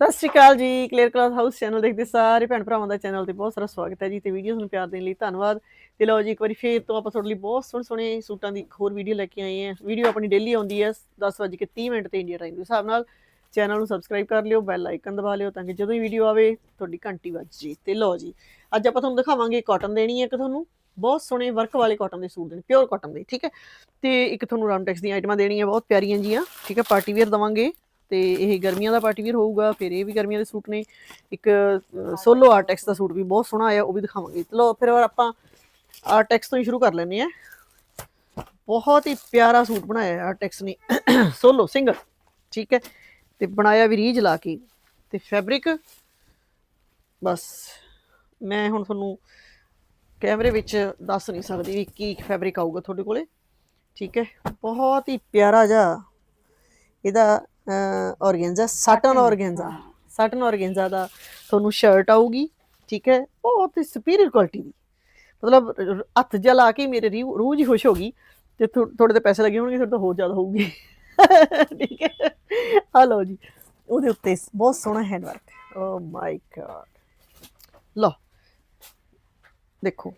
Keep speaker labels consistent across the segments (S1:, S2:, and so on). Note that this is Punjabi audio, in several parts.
S1: ਸਤਿ ਸ਼੍ਰੀ ਅਕਾਲ ਜੀ ਕਲੀਅਰ ਕਲਾਸ ਹਾਊਸ ਚੈਨਲ ਦੇਖਦੇ ਸਾਰੇ ਭੈਣ ਭਰਾਵਾਂ ਦਾ ਚੈਨਲ ਤੇ ਬਹੁਤ ਸਾਰਾ ਸਵਾਗਤ ਹੈ ਜੀ ਤੇ ਵੀਡੀਓਜ਼ ਨੂੰ ਪਿਆਰ ਦੇਣ ਲਈ ਧੰਨਵਾਦ। ਤੇ ਲਓ ਜੀ, ਇੱਕ ਵਾਰੀ ਫੇਰ ਤੋਂ ਆਪਾਂ ਤੁਹਾਡੇ ਲਈ ਬਹੁਤ ਸੋਹਣੇ ਸੋਹਣੇ ਸੂਟਾਂ ਦੀ ਇੱਕ ਹੋਰ ਵੀਡੀਓ ਲੈ ਕੇ ਆਏ ਹਾਂ। ਵੀਡੀਓ ਆਪਣੀ ਡੇਲੀ ਆਉਂਦੀ ਹੈ 10:30 ਮਿੰਟ ਤੇ ਇੰਡੀਆ ਟਾਈਮ ਦੇ ਹਿਸਾਬ ਨਾਲ। ਚੈਨਲ ਨੂੰ ਸਬਸਕ੍ਰਾਈਬ ਕਰ ਲਿਓ ਬੈਲ ਆਈਕਨ ਦਬਾ ਲਿਓ ਤਾਂ ਕਿ ਜਦੋਂ ਹੀ ਵੀਡੀਓ ਆਵੇ, ਤੁਹਾਡੀ ਘੰਟੀ ਵੱਜ ਜੇ। ਤੇ ਲਓ ਜੀ, ਅੱਜ ਆਪਾਂ ਤੁਹਾਨੂੰ ਦਿਖਾਵਾਂਗੇ ਕਾਟਨ ਦੇਣੀ ਹੈ ਇੱਕ ਤੁਹਾਨੂੰ। ਬਹੁਤ ਸੋਹਣੇ ਵਰਕ ਵਾਲੇ ਕਾਟਨ ਦੇ ਸੂਟ ਦੇਣੇ ਪਿਓਰ ਕਾਟਨ ਦੇ, ਠੀਕ ਹੈ। ਤੇ ਇੱਕ ਤੁਹਾਨੂੰ ਰਾਮ ਟੈਕਸ ਦੀਆਂ ਆਈਟਮਾਂ ਦੇਣੀਆਂ, ਬਹੁਤ ਪਿਆਰੀਆਂ ਜੀਆਂ, ਠੀਕ ਹੈ। ਪਾਰਟੀ ਵੇਅਰ ਦਵਾਂਗੇ। ਤੇ ਇਹ ਗਰਮੀਆਂ ਦਾ ਪਾਰਟੀ ਵੇਅਰ ਹੋਊਗਾ, ਫਿਰ ਇਹ ਵੀ ਗਰਮੀਆਂ ਦੇ ਸੂਟ ਨੇ। ਇੱਕ ਸੋਲੋ ਆਰਟੈਕਸ ਦਾ ਸੂਟ ਵੀ ਬਹੁਤ ਸੋਹਣਾ ਆਇਆ, ਉਹ ਵੀ ਦਿਖਾਵਾਂਗੇ। ਚਲੋ, ਫਿਰ ਆਪਾਂ ਆਰਟੈਕਸ ਤੋਂ ਹੀ ਸ਼ੁਰੂ ਕਰ ਲੈਂਦੇ ਆ ਬਹੁਤ ਹੀ ਪਿਆਰਾ ਸੂਟ ਬਣਾਇਆ ਆਰਟੈਕਸ ਨੇ। ਸੋਲੋ ਸਿੰਗਲ ਠੀਕ ਹੈ? ਤੇ ਬਣਾਇਆ ਵੀ ਰੀਜ ਲਾ ਕੇ। ਤੇ ਫੈਬਰਿਕ ਬਸ, ਮੈਂ ਹੁਣ ਤੁਹਾਨੂੰ ਕੈਮਰੇ ਵਿੱਚ ਦੱਸ ਨਹੀਂ ਸਕਦੀ ਵੀ ਕੀ ਫੈਬਰਿਕ ਆਊਗਾ ਤੁਹਾਡੇ ਕੋਲੇ। ਠੀਕ ਹੈ? ਬਹੁਤ ਹੀ ਪਿਆਰਾ ਜਿਹਾ ਇਹਦਾ organza satin organza satin organza ਦਾ ਤੁਹਾਨੂੰ ਸ਼ਰਟ ਆਊਗੀ ਠੀਕ ਹੈ? ਬਹੁਤ ਹੀ ਸੁਪੀਰੀਅਰ ਕੁਆਲਿਟੀ ਦੀ। ਮਤਲਬ ਹੱਥ ਜਿਹਾ ਲਾ ਕੇ ਮੇਰੇ ਰੂਹ ਜੀ ਖੁਸ਼ ਹੋ ਗਈ ਤੇ ਥੋੜੇ ਤੇ ਪੈਸੇ ਲੱਗੇ ਹੋਣਗੇ ਫਿਰ ਤਾਂ ਹੋਰ ਜ਼ਿਆਦਾ ਹੋਊਗੀ। ਠੀਕ ਹੈ? ਆ ਲਓ ਜੀ ਉਹਦੇ ਉੱਤੇ ਬਹੁਤ ਸੋਹਣਾ hand work oh my god ਲਓ ਦੇਖੋ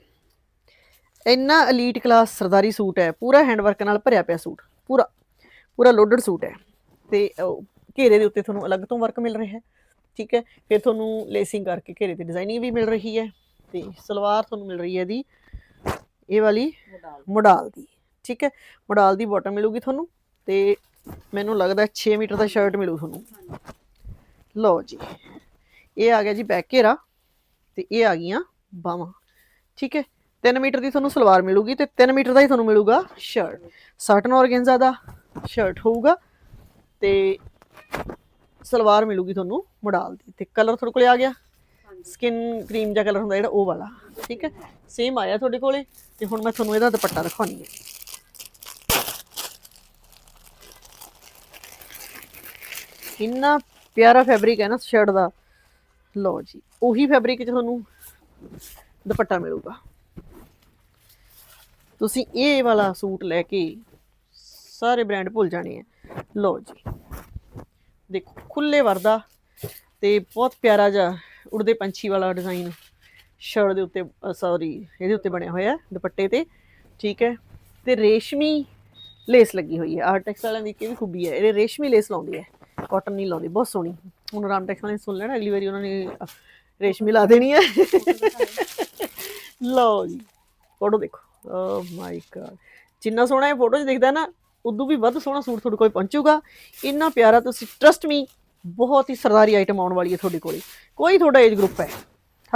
S1: ਇੰਨਾ 엘ੀਟ ਕਲਾਸ ਸਰਦਾਰੀ ਸੂਟ ਹੈ ਪੂਰਾ ਹੈਂਡ ਵਰਕ ਨਾਲ ਭਰਿਆ ਪਿਆ ਸੂਟ ਪੂਰਾ ਪੂਰਾ ਲੋਡਡ ਸੂਟ ਹੈ। ਤੇ ਘੇਰੇ ਦੇ ਉੱਤੇ ਤੁਹਾਨੂੰ ਅਲੱਗ ਤੋਂ ਵਰਕ ਮਿਲ ਰਿਹਾ ਹੈ ਠੀਕ ਹੈ? ਫਿਰ ਤੁਹਾਨੂੰ ਲੇਸਿੰਗ ਕਰਕੇ ਘੇਰੇ ਤੇ ਡਿਜ਼ਾਈਨਿੰਗ ਵੀ ਮਿਲ ਰਹੀ ਹੈ ਤੇ ਸਲਵਾਰ ਤੁਹਾਨੂੰ ਮਿਲ ਰਹੀ ਹੈ ਦੀ ਇਹ ਵਾਲੀ ਮੋਡਾਲ। ਦੀ ਠੀਕ ਹੈ? ਮੋਡਾਲ ਦੀ ਬਾਟਮ ਮਿਲੂਗੀ ਤੁਹਾਨੂੰ ਤੇ ਮੈਨੂੰ ਲੱਗਦਾ 6 ਮੀਟਰ ਦਾ ਸ਼ਰਟ ਮਿਲੂ ਤੁਹਾਨੂੰ। ਲਓ ਜੀ ਇਹ ਆ ਗਿਆ ਜੀ ਬੈਕ ਘੇਰਾ ਤੇ ਇਹ ਆ ਗਈਆਂ ਬਾਹਾਂ ਠੀਕ ਹੈ? 3 ਮੀਟਰ ਦੀ ਤੁਹਾਨੂੰ ਸਲਵਾਰ ਮਿਲੂਗੀ ਤੇ 3 ਮੀਟਰ ਦਾ ਹੀ ਤੁਹਾਨੂੰ ਮਿਲੂਗਾ ਸ਼ਰਟ ਸਾਟਨ ਔਰਗੈਂਜ਼ਾ ਦਾ ਸ਼ਰਟ ਹੋਊਗਾ ਤੇ ਸਲਵਾਰ ਮਿਲੂਗੀ ਤੁਹਾਨੂੰ ਮੋਡਾਲ ਦੀ ਤੇ ਕਲਰ ਤੁਹਾਡੇ ਕੋਲੇ ਆ ਗਿਆ। ਸਕਿਨ ਕਰੀਮ ਜਿਹਾ ਕਲਰ ਹੁੰਦਾ ਜਿਹੜਾ ਉਹ ਵਾਲਾ। ਠੀਕ ਹੈ? ਸੇਮ ਆਇਆ ਤੁਹਾਡੇ ਕੋਲੇ ਤੇ ਹੁਣ ਮੈਂ ਤੁਹਾਨੂੰ ਇਹਦਾ ਦੁਪੱਟਾ ਦਿਖਾਉਣੀ ਹੈ। ਇੰਨਾ ਪਿਆਰਾ ਫੈਬਰਿਕ ਹੈ ਨਾ ਸ਼ਰਟ ਦਾ। ਲਓ ਜੀ ਉਹੀ ਫੈਬਰਿਕ ਚ ਤੁਹਾਨੂੰ ਦੁਪੱਟਾ ਮਿਲੂਗਾ। ਤੁਸੀਂ ਇਹ ਵਾਲਾ ਸੂਟ ਲੈ ਕੇ ਸਾਰੇ ਬ੍ਰਾਂਡ ਭੁੱਲ ਜਾਣੇ ਆ। ਲਓ ਜੀ। ਦੇਖੋ ਖੁੱਲੇ ਵਰਦਾ ਤੇ ਬਹੁਤ ਪਿਆਰਾ ਜਿਹਾ ਉੜਦੇ ਪੰਛੀ ਵਾਲਾ ਡਿਜ਼ਾਈਨ ਸ਼ਰਟ ਦੇ ਉੱਤੇ ਸੌਰੀ ਇਹਦੇ ਉੱਤੇ ਬਣਿਆ ਹੋਇਆ ਦੁਪੱਟੇ ਤੇ। ਠੀਕ ਹੈ। ਤੇ ਰੇਸ਼ਮੀ ਲੇਸ ਲੱਗੀ ਹੋਈ ਹੈ। ਆਰਟੈਕਸ ਵਾਲਿਆਂ ਦੀ ਕੀ ਖੂਬੀ ਹੈ ਇਹ ਰੇਸ਼ਮੀ ਲੇਸ ਲਾਉਂਦੀ ਹੈ। ਕਾਟਨ ਨਹੀਂ ਲਾਉਂਦੀ, ਬਹੁਤ ਸੋਹਣੀ। ਹੁਣ ਰਾਮਟੈਕਸ ਵਾਲਿਆਂ ਨੇ ਸੁਣ ਲੈਣਾ, ਅਗਲੀ ਵਾਰੀ ਉਹਨਾਂ ਨੇ ਰੇਸ਼ਮੀ ਲਾ ਦੇਣੀ ਹੈ। ਲਓ ਜੀ। ਫੋਟੋ ਦੇਖੋ। ਓ ਮਾਈ ਗॉड ਜਿੰਨਾ ਸੋਹਣਾ ਇਹ ਫੋਟੋ 'ਚ ਦਿਖਦਾ ਨਾ ਉਦੋਂ ਵੀ ਵੱਧ ਸੋਹਣਾ ਸੂਟ ਤੁਹਾਡੇ ਕੋਲ ਪਹੁੰਚੂਗਾ। ਇੰਨਾ ਪਿਆਰਾ ਤੁਸੀਂ ਟਰਸਟ ਮੀ ਬਹੁਤ ਹੀ ਸਰਦਾਰੀ ਆਈਟਮ ਆਉਣ ਵਾਲੀ ਹੈ ਤੁਹਾਡੇ ਕੋਲੇ। ਕੋਈ ਤੁਹਾਡਾ ਏਜ ਗਰੁੱਪ ਹੈ।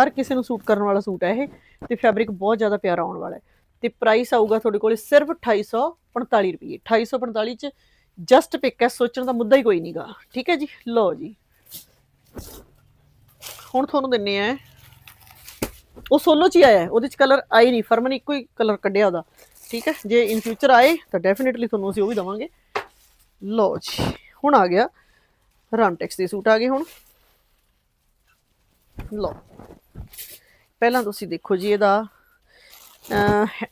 S1: ਹਰ ਕਿਸੇ ਨੂੰ ਸੂਟ ਕਰਨ ਵਾਲਾ ਸੂਟ ਹੈ ਇਹ ਤੇ ਫੈਬਰਿਕ ਬਹੁਤ ਜ਼ਿਆਦਾ ਪਿਆਰਾ ਆਉਣ ਵਾਲਾ ਹੈ। ਤੇ ਪ੍ਰਾਈਸ ਆਊਗਾ ਤੁਹਾਡੇ ਕੋਲੇ ਸਿਰਫ 2845 ਰੁਪਏ 2845 ਚ ਜਸਟ ਪਿਕ ਹੈ, ਸੋਚਣ ਦਾ ਮੁੱਦਾ ਹੀ ਕੋਈ ਨਹੀਂਗਾ ਠੀਕ ਹੈ ਜੀ? ਲਓ ਜੀ। ਹੁਣ ਤੁਹਾਨੂੰ ਦਿੰਨੇ ਆ। ਉਹ ਸੋਲੋ ਚ ਹੀ ਆਇਆ ਉਹਦੇ ਚ ਕਲਰ ਆਈ ਨਹੀਂ। ਫਰਮਨ ਇੱਕੋ ਹੀ ਕਲਰ ਕੱਢਿਆ ਉਹਦਾ। ਠੀਕ ਹੈ, ਜੇ ਇਨ ਫਿਊਚਰ ਆਏ ਤਾਂ ਡੈਫੀਨਿਟਲੀ ਤੁਹਾਨੂੰ ਅਸੀਂ ਉਹ ਵੀ ਦਵਾਂਗੇ। ਲਓ ਜੀ, ਹੁਣ ਆ ਗਿਆ ਰਾਮਟੈਕਸ ਦੇ ਸੂਟ ਆ ਗਏ ਹੁਣ। ਲੋ ਪਹਿਲਾਂ ਤੁਸੀਂ ਦੇਖੋ ਜੀ ਇਹਦਾ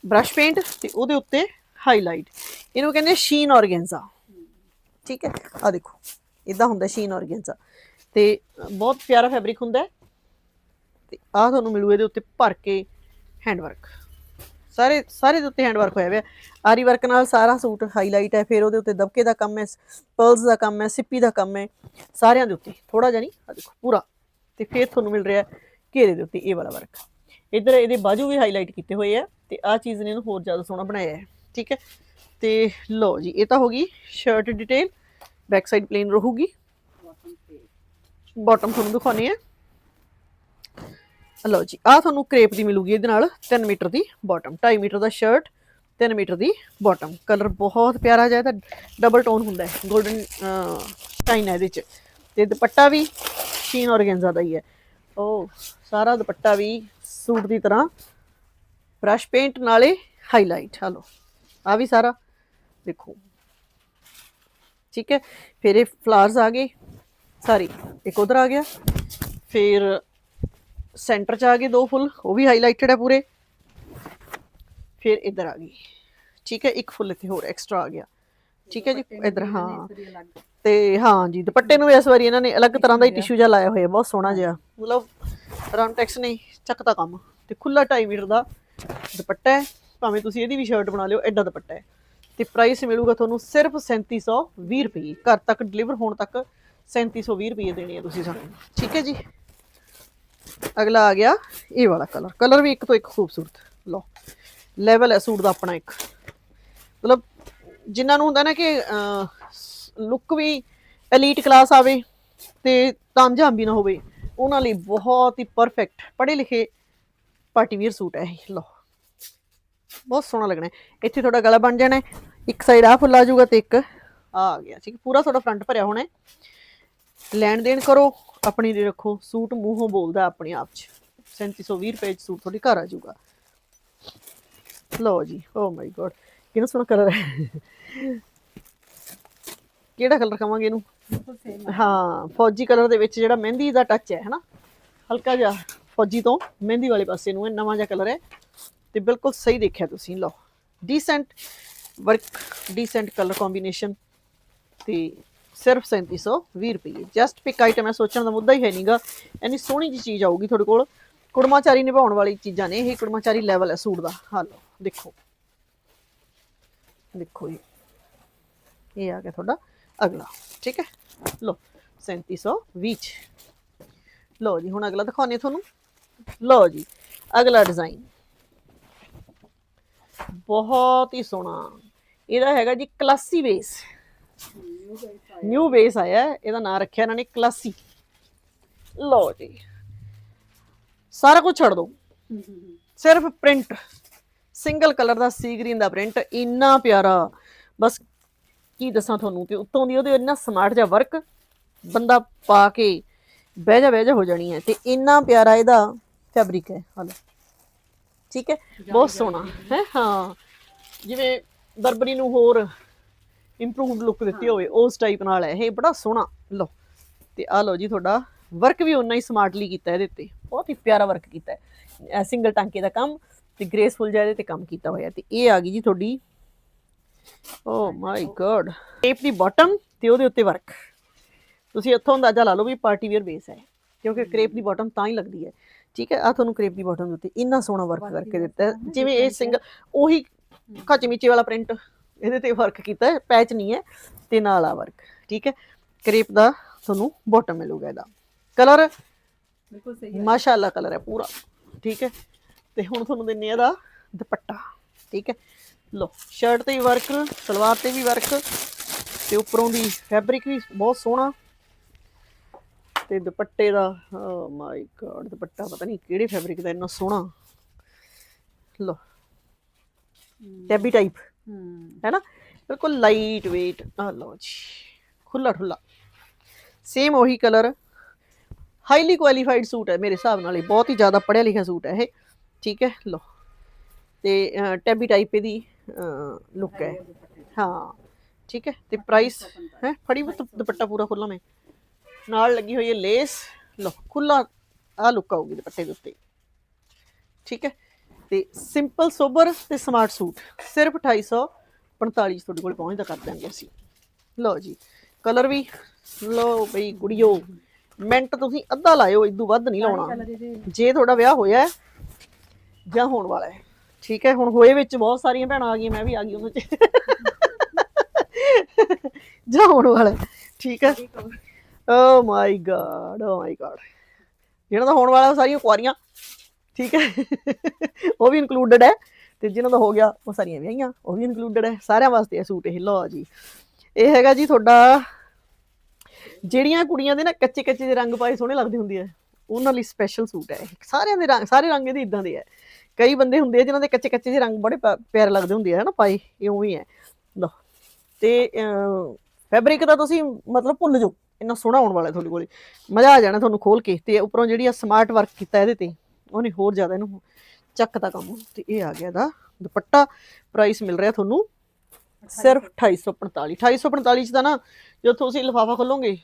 S1: ਬ੍ਰਸ਼ ਪੇਂਟ ਤੇ ਉਹਦੇ ਉੱਤੇ ਹਾਈਲਾਈਟ ਇਹਨੂੰ ਕਹਿੰਦੇ ਸ਼ੀਨ ਔਰਗੈਂਜ਼ਾ ਠੀਕ ਹੈ ਆ ਦੇਖੋ ਇਦਾਂ ਹੁੰਦਾ ਸ਼ੀਨ ਔਰਗੈਂਜ਼ਾ ਤੇ ਬਹੁਤ ਪਿਆਰਾ ਫੈਬਰਿਕ ਹੁੰਦਾ ਹੈ। ਤੇ ਆ ਤੁਹਾਨੂੰ ਮਿਲੂ ਇਹਦੇ ਉੱਤੇ ਭਰ ਕੇ ਹੈਂਡਵਰਕ ਸਾਰੇ ਸਾਰੇ ਦੇ ਉੱਤੇ ਹੈਂਡ ਵਰਕ ਹੋਇਆ ਹੋਇਆ ਆਰੀ ਵਰਕ ਨਾਲ ਸਾਰਾ ਸੂਟ ਹਾਈਲਾਈਟ ਹੈ, ਫਿਰ ਉਹਦੇ ਉੱਤੇ ਦਬਕੇ ਦਾ ਕੰਮ ਹੈ ਪਰਲਸ ਦਾ ਕੰਮ ਹੈ, ਸਿੱਪੀ ਦਾ ਕੰਮ ਹੈ, ਸਾਰਿਆਂ ਦੇ ਉੱਤੇ। ਥੋੜਾ ਜਿਹਾ ਨਹੀਂ ਆ ਦੇਖੋ, ਪੂਰਾ। ਤੇ ਫਿਰ ਤੁਹਾਨੂੰ ਮਿਲ ਰਿਹਾ ਘੇਰੇ ਦੇ ਉੱਤੇ ਇਹ ਵਾਲਾ ਵਰਕ ਇੱਧਰ ਇਹਦੇ ਬਾਜੂ ਵੀ ਹਾਈਲਾਈਟ ਕੀਤੇ ਹੋਏ ਆ ਤੇ ਆ ਚੀਜ਼ ਨੇ ਇਹਨੂੰ ਹੋਰ ਜ਼ਿਆਦਾ ਸੋਹਣਾ ਬਣਾਇਆ ਹੈ, ਠੀਕ ਹੈ? ਤੇ ਲਓ ਜੀ, ਇਹ ਤਾਂ ਹੋ ਗਈ shirt detail back side plain ਰਹੂਗੀ। ਬਾਟਮ ਤੁਹਾਨੂੰ ਦਿਖਾਉਣੀ ਹੈ। ਲਓ ਜੀ ਆ ਤੁਹਾਨੂੰ ਕਰੇਪ ਦੀ ਮਿਲੂਗੀ ਇਹਦੇ ਨਾਲ 3 ਮੀਟਰ ਦੀ ਬਾਟਮ 2.5 ਮੀਟਰ ਦਾ ਸ਼ਰਟ 3 ਮੀਟਰ ਦੀ ਬਾਟਮ ਕਲਰ ਬਹੁਤ ਪਿਆਰਾ ਜਿਹਾ ਤਾਂ ਡਬਲ ਟੋਨ ਹੁੰਦਾ ਹੈ 골ਡਨ ਸ਼ਾਈਨ ਹੈ ਇਹਦੇ ਚ। ਤੇ ਦੁਪੱਟਾ ਵੀ ਸ਼ੀਨ ਔਰਗੈਂਜ਼ਾ ਦਾ ਹੀ ਹੈ। ਉਹ ਸਾਰਾ ਦੁਪੱਟਾ ਵੀ ਸੂਟ ਦੀ ਤਰ੍ਹਾਂ ਬ੍ਰਸ਼ ਪੇਂਟ ਨਾਲੇ ਹਾਈਲਾਈਟ ਹਲੋ ਆ ਵੀ ਸਾਰਾ, ਦੇਖੋ। ਠੀਕ ਹੈ, ਫਿਰ ਇਹ ਫਲਾਰਸ ਆ ਗਏ। ਸਾਰੀ ਇੱਕ ਉਧਰ ਆ ਗਿਆ, ਫਿਰ ਸੈਂਟਰ ਚ ਆ ਗਏ ਦੋ ਫੁੱਲ ਉਹ ਵੀ ਹਾਈਲਾਈਟਡ ਹੈ ਪੂਰੇ। ਫਿਰ ਇੱਧਰ ਆ ਗਈ। ਠੀਕ ਹੈ ਇੱਕ ਫੁੱਲ ਇੱਥੇ ਹੋਰ ਐਕਸਟਰਾ ਆ ਗਿਆ। ਠੀਕ ਹੈ ਜੀ ਇਧਰ ਹਾਂ। ਤੇ ਹਾਂ ਜੀ ਦੁਪੱਟੇ ਨੂੰ ਇਸ ਵਾਰੀ ਇਹਨਾਂ ਨੇ ਅਲੱਗ ਤਰ੍ਹਾਂ ਦਾ ਹੀ ਟਿਸ਼ੂ ਜਿਹਾ ਲਾਇਆ ਹੋਇਆ ਬਹੁਤ ਸੋਹਣਾ ਜਿਹਾ। ਮਤਲਬ ਰਾਮਟੈਕਸ ਨੇ ਚੱਕਤਾ ਕੰਮ। ਤੇ ਖੁੱਲਾ 2.5 ਮੀਟਰ ਦਾ ਦੁਪੱਟਾ ਹੈ। ਭਾਵੇਂ ਤੁਸੀਂ ਇਹਦੀ ਵੀ ਸ਼ਰਟ ਬਣਾ ਲਿਓ ਐਡਾ ਦੁਪੱਟਾ ਹੈ। ਤੇ ਪ੍ਰਾਈਸ ਮਿਲੂਗਾ ਤੁਹਾਨੂੰ ਸਿਰਫ 3720 ਰੁਪਏ। ਘਰ ਤੱਕ ਡਿਲੀਵਰ ਹੋਣ ਤੱਕ 3720 ਰੁਪਏ ਦੇਣੇ ਆ ਤੁਸੀਂ ਸਾਨੂੰ। ਠੀਕ ਹੈ ਜੀ। ਅਗਲਾ ਆ ਗਿਆ, ਇਹ ਵਾਲਾ ਕਲਰ ਕਲਰ ਵੀ ਇੱਕ ਤੋਂ ਇੱਕ ਖੂਬਸੂਰਤ। ਲਓ ਲੈਵਲ ਹੈ ਸੂਟ ਦਾ ਆਪਣਾ ਇੱਕ। ਮਤਲਬ ਜਿਨ੍ਹਾਂ ਨੂੰ ਹੁੰਦਾ ਨਾ ਕਿ ਲੁੱਕ ਵੀ ਐਲੀਟ ਕਲਾਸ ਆਵੇ ਤੇ ਤਾਮਝਾਮ ਵੀ ਨਾ ਹੋਵੇ, ਉਹਨਾਂ ਲਈ ਬਹੁਤ ਹੀ ਪਰਫੈਕਟ ਪੜ੍ਹੇ ਲਿਖੇ ਪਾਰਟੀ ਵੀਅਰ ਸੂਟ ਹੈ ਇਹ। ਲਓ, ਬਹੁਤ ਸੋਹਣਾ ਲੱਗਣਾ ਇੱਥੇ ਤੁਹਾਡਾ ਗਲਾ ਬਣ ਜਾਣਾ ਇੱਕ ਸਾਈਡ ਆ ਫੁੱਲ ਆ ਜਾਊਗਾ ਤੇ ਇੱਕ ਆ ਆ ਗਿਆ। ਠੀਕ ਪੂਰਾ ਤੁਹਾਡਾ ਫਰੰਟ ਭਰਿਆ ਹੋਣਾ ਲੈਣ ਦੇਣ ਕਰੋ ਆਪਣੀ ਲਈ ਰੱਖੋ ਸੂਟ ਮੂੰਹੋਂ ਬੋਲਦਾ ਆਪਣੇ ਆਪ ਚ। 3720 ਰੁਪਏ ਚ ਸੂਟ ਤੁਹਾਡੇ ਘਰ ਆ ਜਾਊਗਾ। ਲਓ ਜੀ ਓ ਮਾਈ ਗॉड ਕਿੰਨਾ ਸੋਹਣਾ ਕਲਰ ਹੈ। ਕਿਹੜਾ ਕਲਰ ਕਵਾਂਗੇ ਇਹਨੂੰ? ਹਾਂ ਫੌਜੀ ਕਲਰ ਦੇ ਵਿੱਚ ਜਿਹੜਾ ਮਹਿੰਦੀ ਦਾ ਟੱਚ ਹੈ ਹਨਾ? ਹਲਕਾ ਜਿਹਾ ਫੌਜੀ ਤੋਂ ਮਹਿੰਦੀ ਵਾਲੇ ਪਾਸੇ ਨੂੰ ਇਹ ਨਵਾਂ ਜਿਹਾ ਕਲਰ ਹੈ। ਤੇ ਬਿਲਕੁਲ ਸਹੀ ਦੇਖਿਆ ਤੁਸੀਂ ਲਓ। Decent work decent colour combination ਤੇ ਸਿਰਫ 3720 ਰੁਪਏ ਜਸਟ ਪਿਕ ਆਈਟਮ ਹੈ, ਸੋਚਣ ਦਾ ਮੁੱਦਾ ਹੀ ਹੈ ਨਹੀਂਗਾ ਇੰਨੀ ਸੋਹਣੀ ਜੀ ਚੀਜ਼ ਆਊਗੀ ਤੁਹਾਡੇ ਕੋਲ। ਕੁੜਮਾਚਾਰੀ ਨਿਭਾਉਣ ਵਾਲੀ ਚੀਜ਼ਾਂ ਨੇ ਇਹ, ਕੁੜਮਾਚਾਰੀ ਲੈਵਲ ਹੈ ਸੂਟ ਦਾ। ਹਾਂ ਲਓ, ਦੇਖੋ। ਦੇਖੋ ਜੀ। ਇਹ ਆ ਗਿਆ ਤੁਹਾਡਾ ਅਗਲਾ। ਠੀਕ ਹੈ? ਲਓ 3720 ਚ। ਲਓ ਜੀ, ਹੁਣ ਅਗਲਾ ਦਿਖਾਉਂਦੇ ਤੁਹਾਨੂੰ। ਲਓ ਜੀ, ਅਗਲਾ ਡਿਜ਼ਾਈਨ ਬਹੁਤ ਹੀ ਸੋਹਣਾ। ਇਹਦਾ ਹੈਗਾ ਜੀ ਕਲਾਸੀ ਬੇਸ ਨਿਊ ਬੇਸ ਆਇਆ ਹੈ, ਇਹਦਾ ਨਾਮ ਰੱਖਿਆ ਇਹਨਾਂ ਨੇ ਕਲਾਸੀ ਲਓ ਜੀ। ਸਾਰਾ ਕੁਝ ਛੱਡ ਦੋ। ਸਿਰਫ ਪ੍ਰਿੰਟ ਸਿੰਗਲ ਕਲਰ ਦਾ ਸੀ ਗ੍ਰੀਨ ਦਾ ਪ੍ਰਿੰਟ ਇੰਨਾ ਪਿਆਰਾ। ਬਸ ਕੀ ਦੱਸਾਂ ਤੁਹਾਨੂੰ ਤੇ ਉੱਤੋਂ ਦੀ ਉਹਦੇ ਇੰਨਾ ਸਮਾਰਟ ਜਿਹਾ ਵਰਕ ਬੰਦਾ ਪਾ ਕੇ ਬਹਿ ਜਾ ਬਹਿ ਜਾ ਹੋ ਜਾਣੀ ਹੈ। ਤੇ ਇੰਨਾ ਪਿਆਰਾ ਇਹਦਾ ਫੈਬਰਿਕ ਹੈ ਹਲੋ ਠੀਕ ਹੈ? ਬਹੁਤ ਸੋਹਣਾ ਹੈ? ਹਾਂ। ਜਿਵੇਂ ਬਰਬਰੀ ਨੂੰ ਹੋਰ ਇੰਪਰੂਵਡ ਲੁੱਕ ਦਿੱਤੀ ਹੋਵੇ ਉਸ ਟਾਈਪ ਨਾਲ ਹੈ। ਇਹ ਬੜਾ ਸੋਹਣਾ। ਲਓ ਤੇ ਆ ਲਓ ਜੀ ਤੁਹਾਡਾ ਵਰਕ ਵੀ ਉਨਾ ਹੀ ਸਮਾਰਟਲੀ ਕੀਤਾ ਇਹਦੇ ਉੱਤੇ। ਬਹੁਤ ਹੀ ਪਿਆਰਾ ਵਰਕ ਕੀਤਾ ਹੈ। ਸਿੰਗਲ ਟਾਂਕੇ ਦਾ ਕੰਮ ਤੇ ਗ੍ਰੇਸਫੁਲ ਜਿਹਾ ਇਹਦੇ ਤੇ ਕੰਮ ਕੀਤਾ ਹੋਇਆ। ਤੇ ਇਹ ਆ ਗਈ ਜੀ ਤੁਹਾਡੀ ਓ ਮਾਈ ਗॉड ਟੇਪ ਦੀ ਬਾਟਮ ਤੇ ਉਹਦੇ ਉੱਤੇ ਵਰਕ ਤੁਸੀਂ ਇੱਥੋਂ ਅੰਦਾਜ਼ਾ ਲਾ ਲਓ ਵੀ ਪਾਰਟੀ ਵੇਅਰ ਬੇਸ ਹੈ। ਕਿਉਂਕਿ ਕ੍ਰੇਪ ਦੀ ਬਾਟਮ ਤਾਂ ਹੀ ਲੱਗਦੀ ਹੈ। ਠੀਕ ਹੈ ਆ ਤੁਹਾਨੂੰ ਕ੍ਰੇਪ ਦੀ ਬਾਟਮ ਦੇ ਉੱਤੇ ਇੰਨਾ ਸੋਹਣਾ ਵਰਕ ਕਰਕੇ ਦਿੱਤਾ। ਜਿਵੇਂ ਇਹ ਸਿੰਗਲ ਉਹੀ ਖਚਮੀਚੇ ਵਾਲਾ ਪ੍ਰਿੰਟ ਇਹਦੇ ਤੇ ਵਰਕ ਕੀਤਾ ਹੈ ਪੈਚ ਨਹੀਂ ਹੈ ਤੇ ਨਾਲ ਆ ਵਰਕ ਠੀਕ ਹੈ? ਕ੍ਰੇਪ ਦਾ ਤੁਹਾਨੂੰ ਬਾਟਮ ਮਿਲੂਗਾ ਇਹਦਾ। ਕਲਰ
S2: ਬਿਲਕੁਲ ਸਹੀ
S1: ਮਾਸ਼ਾਅੱਲਾ ਕਲਰ ਹੈ ਪੂਰਾ ਠੀਕ ਹੈ? ਤੇ ਹੁਣ ਤੁਹਾਨੂੰ ਦਿੰਨੇ ਆ ਇਹਦਾ ਦੁਪੱਟਾ ਠੀਕ ਹੈ? ਲੋ ਸ਼ਰਟ ਤੇ ਵੀ ਵਰਕ ਸਲਵਾਰ ਤੇ ਵੀ ਵਰਕ ਤੇ ਉੱਪਰੋਂ ਦੀ ਫੈਬਰਿਕ ਵੀ ਬਹੁਤ ਸੋਹਣਾ। ਤੇ ਦੁਪੱਟੇ ਦਾ ਮਾਈ ਗॉड ਦੁਪੱਟਾ ਪਤਾ ਨਹੀਂ ਕਿਹੜੇ ਫੈਬਰਿਕ ਦਾ ਇੰਨਾ ਸੋਹਣਾ। ਲੋ ਟੈਬੀ ਟਾਈਪ
S2: ਹੂੰ
S1: ਹੈ ਨਾ ਬਿਲਕੁਲ ਲਾਈਟ weight ਆ ਲਓ ਜੀ ਖੁੱਲਾ ਠੁੱਲਾ ਸੇਮ ਉਹੀ ਕਲਰ ਹਾਈਲੀ ਕੁਆਲੀਫਾਈਡ ਸੂਟ ਹੈ ਮੇਰੇ ਹਿਸਾਬ ਨਾਲ ਇਹ ਬਹੁਤ ਹੀ ਜ਼ਿਆਦਾ ਪੜ੍ਹਿਆ ਲਿਖਿਆ ਸੂਟ ਹੈ ਇਹ ਠੀਕ ਹੈ ਲਓ ਤੇ ਟੈਬੀ ਟਾਈਪ ਇਹਦੀ ਲੁੱਕ ਹੈ ਹਾਂ ਠੀਕ ਹੈ ਤੇ ਪ੍ਰਾਈਸ ਹੈ ਫੜੀ ਵੀ ਦੁ- ਦੁਪੱਟਾ ਪੂਰਾ ਖੁੱਲਾ ਮੈਂ ਨਾਲ ਲੱਗੀ ਹੋਈ ਹੈ ਲੇਸ ਲਓ ਖੁੱਲਾ ਆ ਲੁੱਕ ਆਊਗੀ ਦੁਪੱਟੇ ਦੇ ਉੱਤੇ ਠੀਕ ਹੈ ਤੇ ਸਿੰਪਲ ਸੋਬਰ ਤੇ ਸਮਾਰਟ ਸੂਟ ਸਿਰਫ 2845 ਚ ਤੁਹਾਡੇ ਕੋਲ ਪਹੁੰਚਦਾ ਕਰ ਦਾਂਗੇ ਅਸੀਂ। ਲਓ ਜੀ ਕਲਰ ਵੀ ਲਓ ਬਈ ਗੁੜੀਓ ਮਿੰਟ ਤੁਸੀਂ ਅੱਧਾ ਲਾਇਓ ਇਦੋਂ ਵੱਧ ਨਹੀਂ ਲਾਉਣਾ। ਜੇ ਤੁਹਾਡਾ ਵਿਆਹ ਹੋਇਆ ਜਾਂ ਹੋਣ ਵਾਲਾ ਹੈ। ਠੀਕ ਹੈ ਹੁਣ ਹੋਏ ਵਿੱਚ ਬਹੁਤ ਸਾਰੀਆਂ ਭੈਣਾਂ ਆ ਗਈਆਂ ਮੈਂ ਵੀ ਆ ਗਈ ਉਹਨਾਂ ਚ। ਜਾਂ ਹੋਣ ਵਾਲਾ ਠੀਕ ਹੈ। ਓ my god O my god ਜਿਹਨਾਂ ਦਾ ਹੋਣ ਵਾਲਾ ਸਾਰੀਆਂ ਕੁਆਰੀਆਂ। ਠੀਕ ਹੈ। ਉਹ ਵੀ ਇਨਕਲੂਡਡ ਹੈ ਤੇ ਜਿਨ੍ਹਾਂ ਦਾ ਹੋ ਗਿਆ, ਉਹ ਸਾਰੀਆਂ ਵੀ ਆਈਆਂ ਉਹ ਵੀ ਇਨਕਲੂਡਡ ਹੈ। ਸਾਰਿਆਂ ਵਾਸਤੇ ਇਹ ਸੂਟ ਇਹ, ਲਓ ਜੀ। ਇਹ ਹੈਗਾ ਜੀ ਤੁਹਾਡਾ, ਜਿਹੜੀਆਂ ਕੁੜੀਆਂ ਦੇ ਨਾ ਕੱਚੇ ਕੱਚੇ ਦੇ ਰੰਗ ਪਾਏ ਸੋਹਣੇ ਲੱਗਦੇ ਹੁੰਦੇ ਆ, ਉਹਨਾਂ ਲਈ ਸਪੈਸ਼ਲ ਸੂਟ ਹੈ ਸਾਰਿਆਂ ਦੇ ਰੰਗ, ਸਾਰੇ ਰੰਗ ਇਹਦੇ ਇਦਾਂ ਦੇ ਆ ਕਈ ਬੰਦੇ ਹੁੰਦੇ ਆ ਜਿਨ੍ਹਾਂ ਦੇ ਕੱਚੇ ਕੱਚੇ ਜਿਹੇ ਰੰਗ ਬੜੇ ਪ- ਪਿਆਰੇ ਲੱਗਦੇ ਹੁੰਦੇ ਆ ਨਾ ਪਾਏ ਇਉਂ ਹੀ ਹੈ। ਲਓ। ਤੇ ਫੈਬਰਿਕ ਦਾ ਤੁਸੀਂ ਮਤਲਬ ਭੁੱਲ ਜਾਓ। ਇੰਨਾ ਸੋਹਣਾ ਆਉਣ ਵਾਲਾ ਤੁਹਾਡੇ ਕੋਲੇ। ਮਜ਼ਾ ਆ ਜਾਣਾ ਤੁਹਾਨੂੰ ਖੋਲ ਕੇ ਤੇ ਉੱਪਰੋਂ ਜਿਹੜੀ ਆ ਸਮਾਰਟ ਵਰਕ ਕੀਤਾ ਇਹਦੇ ਤੇ। ਉਹਨੇ ਹੋਰ ਜ਼ਿਆਦਾ ਇਹਨੂੰ ਚੱਕਤਾ ਕੰਮ। ਤੇ ਇਹ ਆ ਗਿਆ ਇਹਦਾ ਦੁਪੱਟਾ। ਪ੍ਰਾਈਸ ਮਿਲ ਰਿਹਾ ਤੁਹਾਨੂੰ ਸਿਰਫ 2845 2845 ਚ ਤਾਂ ਨਾ ਜਦੋਂ ਤੁਸੀਂ ਲਿਫਾਫਾ ਖੋਲੋਗੇ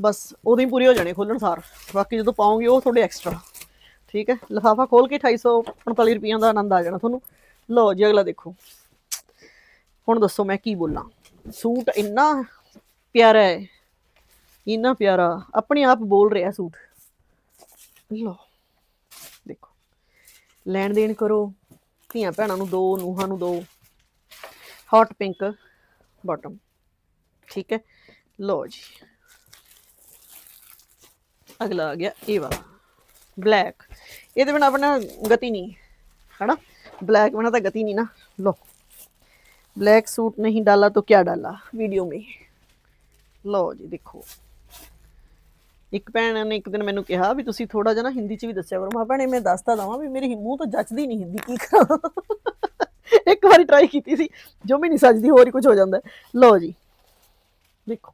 S1: ਬਸ ਉਦੋਂ ਹੀ ਪੂਰੇ ਹੋ ਜਾਣੇ ਖੋਲਣ ਸਾਰ। ਬਾਕੀ ਜਦੋਂ ਪਾਓਗੇ ਉਹ ਤੁਹਾਡੇ ਐਕਸਟਰਾ ਠੀਕ ਹੈ? ਲਿਫਾਫਾ ਖੋਲ ਕੇ 245 ਰੁਪਈਆਂ ਦਾ ਆਨੰਦ ਆ ਜਾਣਾ ਤੁਹਾਨੂੰ। ਲਓ ਜੀ ਅਗਲਾ ਦੇਖੋ। ਹੁਣ ਦੱਸੋ ਮੈਂ ਕੀ ਬੋਲਾਂ? ਸੂਟ ਇੰਨਾ ਪਿਆਰਾ ਹੈ। ਇੰਨਾ ਪਿਆਰਾ। ਆਪਣੇ ਆਪ ਬੋਲ ਰਿਹਾ ਸੂਟ। ਲੋ ਦੇਖੋ ਲੈਣ ਦੇਣ ਕਰੋ ਧੀਆਂ ਭੈਣਾਂ ਨੂੰ ਦੋ ਨੂਹਾਂ ਨੂੰ ਦੋ ਹੌਟ ਪਿੰਕ ਬਾਟਮ ਠੀਕ ਹੈ ਲੋ ਜੀ ਅਗਲਾ ਆ ਗਿਆ ਇਹ ਵਾਲਾ ਬਲੈਕ ਇਹਦੇ ਬਿਨਾ ਆਪਣਾ ਗਤੀ ਨਹੀਂ ਹਨਾ ब्लैक बना तो गति नहीं ना लो ब्लैक सूट नहीं डाला तो क्या डाला वीडियो में ਲਓ ਜੀ ਦੇਖੋ ਇੱਕ ਭੈਣ ਨੇ ਇੱਕ ਦਿਨ ਮੈਨੂੰ ਕਿਹਾ ਵੀ ਤੁਸੀਂ ਥੋੜਾ ਜਿਹਾ ਨਾ ਹਿੰਦੀ ਚ ਵੀ ਦੱਸਿਆ ਕਰੋ। ਮੈਂ ਭੈਣੇ ਮੈਂ ਦੱਸਦਾ ਦਵਾਂ ਵੀ ਮੇਰੇ ਮੂੰਹ ਤੋਂ ਜੱਚਦੀ ਨਹੀਂ ਹਿੰਦੀ ਕੀ ਕਰਾਂ? ਇੱਕ ਵਾਰੀ ਟਰਾਈ ਕੀਤੀ ਸੀ ਜੋ ਵੀ ਨਹੀਂ ਸੱਜਦੀ ਹੋਰ ਹੀ ਕੁਝ ਹੋ ਜਾਂਦਾ। ਲਓ ਜੀ ਦੇਖੋ।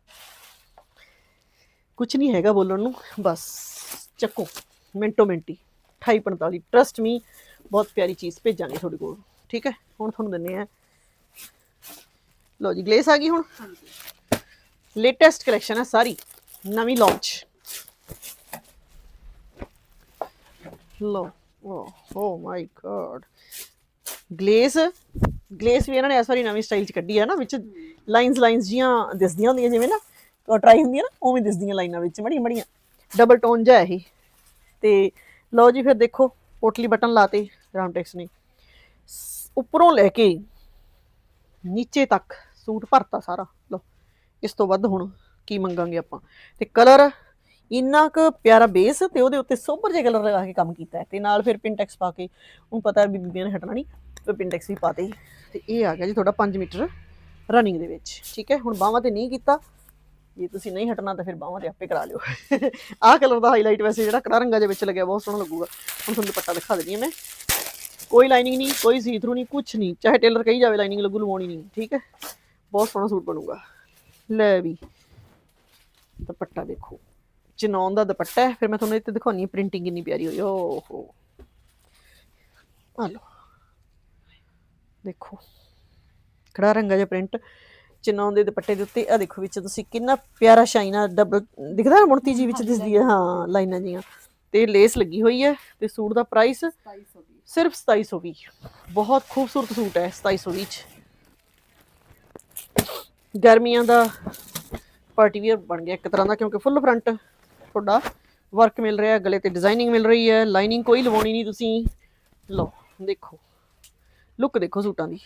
S1: ਕੁਝ ਨਹੀਂ ਹੈਗਾ ਬੋਲਣ ਨੂੰ ਬਸ ਚੱਕੋ ਮਿੰਟੋ ਮਿੰਟੀ 2845 ਟਰਸਟ ਮੀ ਬਹੁਤ ਪਿਆਰੀ ਚੀਜ਼ ਭੇਜਾਂਗੇ ਤੁਹਾਡੇ ਕੋਲ। ਠੀਕ ਹੈ? ਹੁਣ ਤੁਹਾਨੂੰ ਦਿੰਨੇ ਆ। ਲਓ ਜੀ ਗਲੇਸ ਆ ਗਈ ਹੁਣ? ਲੇਟੈਸਟ ਕਲੈਕਸ਼ਨ ਹੈ ਸਾਰੀ ਨਵੀਂ ਲਾਂਚ ਲੋ ਓ ਓ ਮਾਈ ਗॉड ਗਲੇਸ ਗਲੇਸ ਵੀ ਇਹਨਾਂ ਨੇ ਇਸ ਵਾਰੀ ਨਵੀਂ ਸਟਾਈਲ ਚ ਕੱਢੀ ਹੈ ਨਾ, ਵਿੱਚ ਲਾਈਨਸ ਲਾਈਨਸ ਜੀਆਂ ਦਿਸਦੀਆਂ ਹੁੰਦੀਆਂ, ਜਿਵੇਂ ਨਾ ਟਰਾਈ ਹੁੰਦੀਆਂ ਨਾ, ਉਵੇਂ ਦਿਸਦੀਆਂ ਲਾਈਨਾਂ ਵਿੱਚ, ਮੜੀਆਂ ਮੜੀਆਂ। ਡਬਲ ਟੋਨ ਜਿਹਾ ਇਹ। ਤੇ ਲਓ ਜੀ ਫਿਰ ਦੇਖੋ, ਪੋਟਲੀ ਬਟਨ ਲਾਤੇ ਰਾਮਟੈਕਸ ਨੇ। ਸ- ਉੱਪਰੋਂ ਲੈ ਕੇ ਨੀਚੇ ਤੱਕ ਸੂਟ ਭਰਤਾ ਸਾਰਾ। ਲਓ, ਇਸ ਤੋਂ ਵੱਧ ਹੁਣ ਕੀ ਮੰਗਾਂਗੇ ਆਪਾਂ। ਤੇ ਕਲਰ ਇੰਨਾ ਕੁ ਪਿਆਰਾ ਬੇਸ ਤੇ ਉਹਦੇ ਉੱਤੇ ਸੋਬਰ ਜਿਹੇ ਕਲਰ ਲਗਾ ਕੇ ਕੰਮ ਕੀਤਾ ਹੈ ਤੇ ਨਾਲ ਫਿਰ ਪਿੰਟੈਕਸ ਪਾ ਕੇ ਉਹ ਪਤਾ ਹੈ ਵੀ ਬੀਬੀਆਂ ਨੇ ਹਟਣਾ ਨਹੀਂ ਤੇ ਪਿੰਟੈਕਸ ਵੀ ਪਾਤੇ ਤੇ ਇਹ ਆ ਗਿਆ ਜੀ ਤੁਹਾਡਾ 5 ਮੀਟਰ ਰਨਿੰਗ ਦੇ ਵਿੱਚ, ਠੀਕ ਹੈ? ਹੁਣ ਬਾਹਾਂ ਤੇ ਨਹੀਂ ਕੀਤਾ, ਜੇ ਤੁਸੀਂ ਨਹੀਂ ਹਟਣਾ ਤਾਂ ਫਿਰ ਬਾਹਾਂ ਤੇ ਆਪੇ ਕਰਾ ਲਿਓ। ਆਹ ਕਲਰ ਦਾ ਹਾਈਲਾਈਟ ਵੈਸੇ ਜਿਹੜਾ ਕੜਾ ਰੰਗਾ ਦੇ ਵਿੱਚ ਲੱਗਿਆ, ਬਹੁਤ ਸੋਹਣਾ ਲੱਗੂਗਾ। ਹੁਣ ਤੁਹਾਨੂੰ ਦੁਪੱਟਾ ਦਿਖਾ ਦਿੰਦੀ ਹਾਂ ਮੈਂ। ਕੋਈ ਲਾਈਨਿੰਗ ਨਹੀਂ, ਕੋਈ ਸੀ ਥਰੂ ਨਹੀਂ ਕੁਝ ਨਹੀਂ, ਚਾਹੇ ਟੇਲਰ ਕਹੀ ਜਾਵੇ ਲਾਈਨਿੰਗ ਲੱਗੂ ਲਵਾਉਣੀ ਨਹੀਂ, ਠੀਕ ਹੈ? ਬਹੁਤ ਸੋਹਣਾ ਸੂਟ ਬਣੂਗਾ। ਲੈ ਵੀ, ਦੁਪੱਟਾ ਦੇਖੋ। ਚਨੌਨ ਦਾ ਦੁਪੱਟਾ ਹੈ ਫਿਰ ਮੈਂ ਤੁਹਾਨੂੰ ਇੱਥੇ ਦਿਖਾਉਣੀ ਹੈ ਪ੍ਰਿੰਟਿੰਗ ਕਿੰਨੀ ਪਿਆਰੀ ਹੋਈ ਓਹੋ। ਆ ਲਓ। ਦੇਖੋ। ਖੜਾ ਰੰਗਾ ਜਿਹਾ ਪ੍ਰਿੰਟ ਚਨੌਨ ਦੇ ਦੁਪੱਟੇ ਦੇ ਉੱਤੇ। ਆ ਦੇਖੋ ਵਿੱਚ ਤੁਸੀਂ ਕਿੰਨਾ ਪਿਆਰਾ ਸ਼ਾਈਨਾ ਡਬਲ ਦਿਖਦਾ ਹੈ ਮੁੜਤੀ ਜੀ ਵਿੱਚ ਦਿਸਦੀ ਹੈ। ਹਾਂ ਲਾਈਨਾਂ ਜੀਆਂ। ਤੇ ਲੇਸ ਲੱਗੀ ਹੋਈ ਹੈ ਤੇ ਸੂਟ ਦਾ ਪ੍ਰਾਈਸ
S2: 2720
S1: ਸਿਰਫ 2720 ਬਹੁਤ ਖੂਬਸੂਰਤ ਸੂਟ ਹੈ 2720 ਚ। ਗਰਮੀਆਂ ਦਾ ਪਾਰਟੀ ਵੀਅਰ ਬਣ ਗਿਆ ਇੱਕ ਤਰ੍ਹਾਂ ਦਾ ਕਿਉਂਕਿ ਫੁੱਲ ਫਰੰਟ ਤੁਹਾਡਾ ਵਰਕ ਮਿਲ ਰਿਹਾ ਗਲੇ ਤੇ ਡਿਜ਼ਾਈਨਿੰਗ ਮਿਲ ਰਹੀ ਹੈ ਲਾਈਨਿੰਗ ਕੋਈ ਲਵਾਉਣੀ ਨਹੀਂ ਤੁਸੀਂ। ਲਓ, ਦੇਖੋ। ਲੁੱਕ ਦੇਖੋ ਸੂਟਾਂ ਦੀ।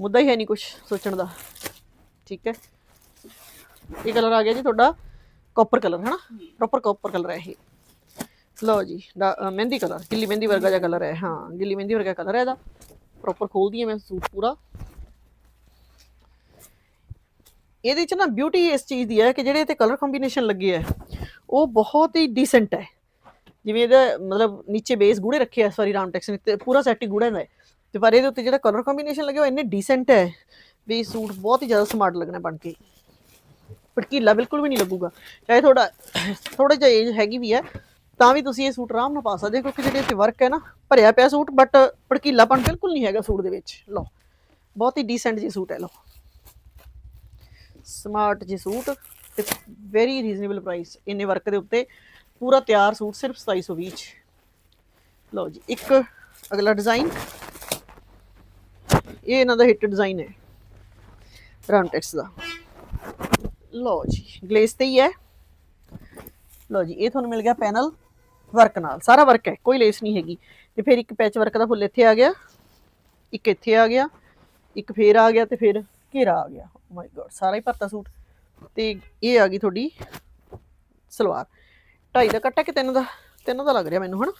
S1: ਮੁੱਦਾ ਹੀ ਹੈ ਨਹੀਂ ਕੁਝ ਸੋਚਣ ਦਾ। ਠੀਕ ਹੈ? ਇਹ ਕਲਰ ਆ ਗਿਆ ਜੀ ਤੁਹਾਡਾ ਕਾਪਰ ਕਲਰ ਹੈ ਨਾ ਪ੍ਰੋਪਰ ਕਾਪਰ ਕਲਰ ਹੈ ਇਹ। ਲਓ ਜੀ ਦਾ- ਮਹਿੰਦੀ ਕਲਰ ਗਿੱਲੀ ਮਹਿੰਦੀ ਵਰਗਾ ਜਿਹਾ ਕਲਰ ਹੈ, ਹਾਂ, ਗਿੱਲੀ ਮਹਿੰਦੀ ਵਰਗਾ ਕਲਰ ਹੈ ਇਹਦਾ। ਪ੍ਰੋਪਰ ਖੋਲਦੀ ਹਾਂ ਮੈਂ ਸੂਟ ਪੂਰਾ। ਇਹਦੇ ਚ ਨਾ ਬਿਊਟੀ ਇਸ ਚੀਜ਼ ਦੀ ਹੈ ਕਿ ਜਿਹੜੇ ਤੇ ਕਲਰ ਕੰਬੀਨੇਸ਼ਨ ਲੱਗੇ ਹੈ ਉਹ ਬਹੁਤ ਹੀ ਡੀਸੈਂਟ ਹੈ। ਜਿਵੇਂ ਇਹਦਾ ਮਤਲਬ ਨੀਚੇ ਬੇਸ ਗੂੜੇ ਰੱਖੇ ਆ ਸੌਰੀ ਰਾਮਟੈਕਸ ਨੇ ਪੂਰਾ ਸੈੱਟ ਹੀ ਗੂੜਾ ਹੈ। ਤੇ ਪਰ ਇਹਦੇ ਉੱਤੇ ਜਿਹੜਾ ਕਲਰ ਕੰਬੀਨੇਸ਼ਨ ਲੱਗਿਆ ਉਹ ਇੰਨੇ ਡੀਸੈਂਟ ਹੈ ਵੀ ਸੂਟ ਬਹੁਤ ਹੀ ਜ਼ਿਆਦਾ ਸਮਾਰਟ ਲੱਗਣਾ ਬਣ ਕੇ। ਭੜਕੀਲਾ ਬਿਲਕੁਲ ਵੀ ਨਹੀਂ ਲੱਗੂਗਾ। ਚਾਹੇ ਥੋੜਾ ਥੋੜਾ ਜਿਹਾ ਏਜ ਹੈਗੀ ਵੀ ਹੈ, ਤਾਂ ਵੀ ਤੁਸੀਂ ਇਹ ਸੂਟ ਆਰਾਮ ਨਾਲ ਪਾ ਸਕਦੇ ਹੋ, ਕਿਉਂਕਿ ਜਿਹੜੇ ਇੱਥੇ ਵਰਕ ਹੈ ਨਾ, ਭਰਿਆ ਪਿਆ ਸੂਟ ਬਟ ਭੜਕੀਲਾਪਣ ਬਿਲਕੁਲ ਨਹੀਂ ਹੈਗਾ ਸੂਟ ਦੇ ਵਿੱਚ। ਲਓ, ਬਹੁਤ ਹੀ ਡੀਸੈਂਟ ਜੀ ਸੂਟ ਹੈ, ਲਓ। ਸਮਾਰਟ ਜੀ ਸੂਟ ਤੇ ਵੈਰੀ ਰੀਜ਼ਨੇਬਲ ਪ੍ਰਾਈਸ ਇੰਨੇ ਵਰਕ ਦੇ ਉੱਤੇ। ਪੂਰਾ ਤਿਆਰ ਸੂਟ ਸਿਰਫ 2720 ਚ। ਲਓ ਜੀ, ਇੱਕ ਅਗਲਾ ਡਿਜ਼ਾਈਨ ਇਹ ਇਹਨਾਂ ਦਾ ਹਿੱਟ ਡਿਜ਼ਾਈਨ ਹੈ ਰਾਮਟੈਕਸ ਦਾ। ਲਓ ਜੀ ਗਲੇਸ ਤੇ ਹੀ ਹੈ। ਲਓ ਜੀ, ਇਹ ਤੁਹਾਨੂੰ ਮਿਲ ਗਿਆ ਪੈਨਲ ਵਰਕ ਨਾਲ। ਸਾਰਾ ਵਰਕ ਹੈ, ਕੋਈ ਲੇਸ ਨਹੀਂ ਹੈਗੀ। ਤੇ ਫਿਰ ਇੱਕ ਪੈਚ ਵਰਕ ਦਾ ਫੁੱਲ ਇੱਥੇ ਆ ਗਿਆ, ਇੱਕ ਇੱਥੇ ਆ ਗਿਆ, ਇੱਕ ਫੇਰ ਆ ਗਿਆ ਤੇ ਫਿਰ ਘੇਰਾ ਆ ਗਿਆ। Oh ਮਾਈ ਗॉड ਸਾਰਾ ਹੀ ਭਰਤਾ ਸੂਟ। ਤੇ ਇਹ ਆ ਗਈ ਤੁਹਾਡੀ ਸਲਵਾਰ। ਢਾਈ ਦਾ ਕੱਟਾ ਕਿ ਤਿੰਨ ਦਾ? ਤਿੰਨ ਦਾ ਲੱਗ ਰਿਹਾ ਮੈਨੂੰ, ਹਨਾ?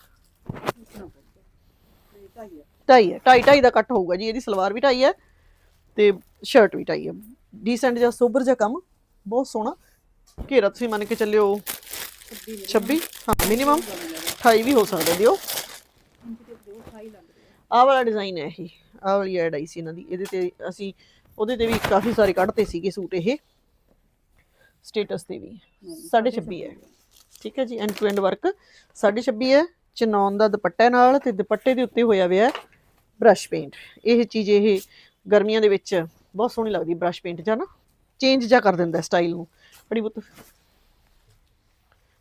S1: ਢਾਈ ਹੈ। ਢਾਈ ਢਾਈ ਦਾ ਕੱਟ ਹੋਊਗਾ ਜੀ, ਇਹਦੀ ਸਲਵਾਰ ਵੀ ਢਾਈ ਹੈ ਤੇ ਸ਼ਰਟ ਵੀ ਢਾਈ ਹੈ। ਡੀਸੈਂਟ ਜਿਹਾ ਸੋਬਰ ਜਿਹਾ ਕੰਮ, ਬਹੁਤ ਸੋਹਣਾ। ਘੇਰਾ ਤੁਸੀਂ ਮੰਨ ਕੇ ਚੱਲਿਓ 26 ਹਾਂ ਮਿਨੀਮਮ 28 ਵੀ ਹੋ ਸਕਦਾ ਦਿਓ ਆਹ ਵਾਲਾ ਡਿਜ਼ਾਈਨ ਹੈ ਇਹ। ਆਹ ਵਾਲੀ ਐਡ ਆਈ ਸੀ ਇਹਨਾਂ ਦੀ। ਇਹਦੇ ਤੇ ਅਸੀਂ ਉਹਦੇ ਤੇ ਵੀ ਕਾਫੀ ਸਾਰੇ ਕੱਢਤੇ ਸੀਗੇ ਸੂਟ ਇਹ। ਸਟੇਟਸ ਤੇ ਵੀ। 26 ਹੈ। ਠੀਕ ਹੈ ਜੀ ਐਂਡ ਟੂ ਐਂਡ ਵਰਕ 26 ਹੈ ਚਨੌਨ ਦਾ ਦੁਪੱਟਾ ਨਾਲ ਤੇ ਦੁਪੱਟੇ ਦੇ ਉੱਤੇ ਹੋਇਆ ਹੋਇਆ ਬ੍ਰਸ਼ ਪੇਂਟ ਇਹ ਚੀਜ਼ ਇਹ ਗਰਮੀਆਂ ਦੇ ਵਿੱਚ ਬਹੁਤ ਸੋਹਣੀ ਲੱਗਦੀ ਬ੍ਰਸ਼ ਪੇਂਟ ਜਾਂ ਨਾ। ਚੇਂਜ ਜਾ ਕਰ ਦਿੰਦਾ ਸਟਾਈਲ ਨੂੰ। ਬੜੀ ਬਹੁਤ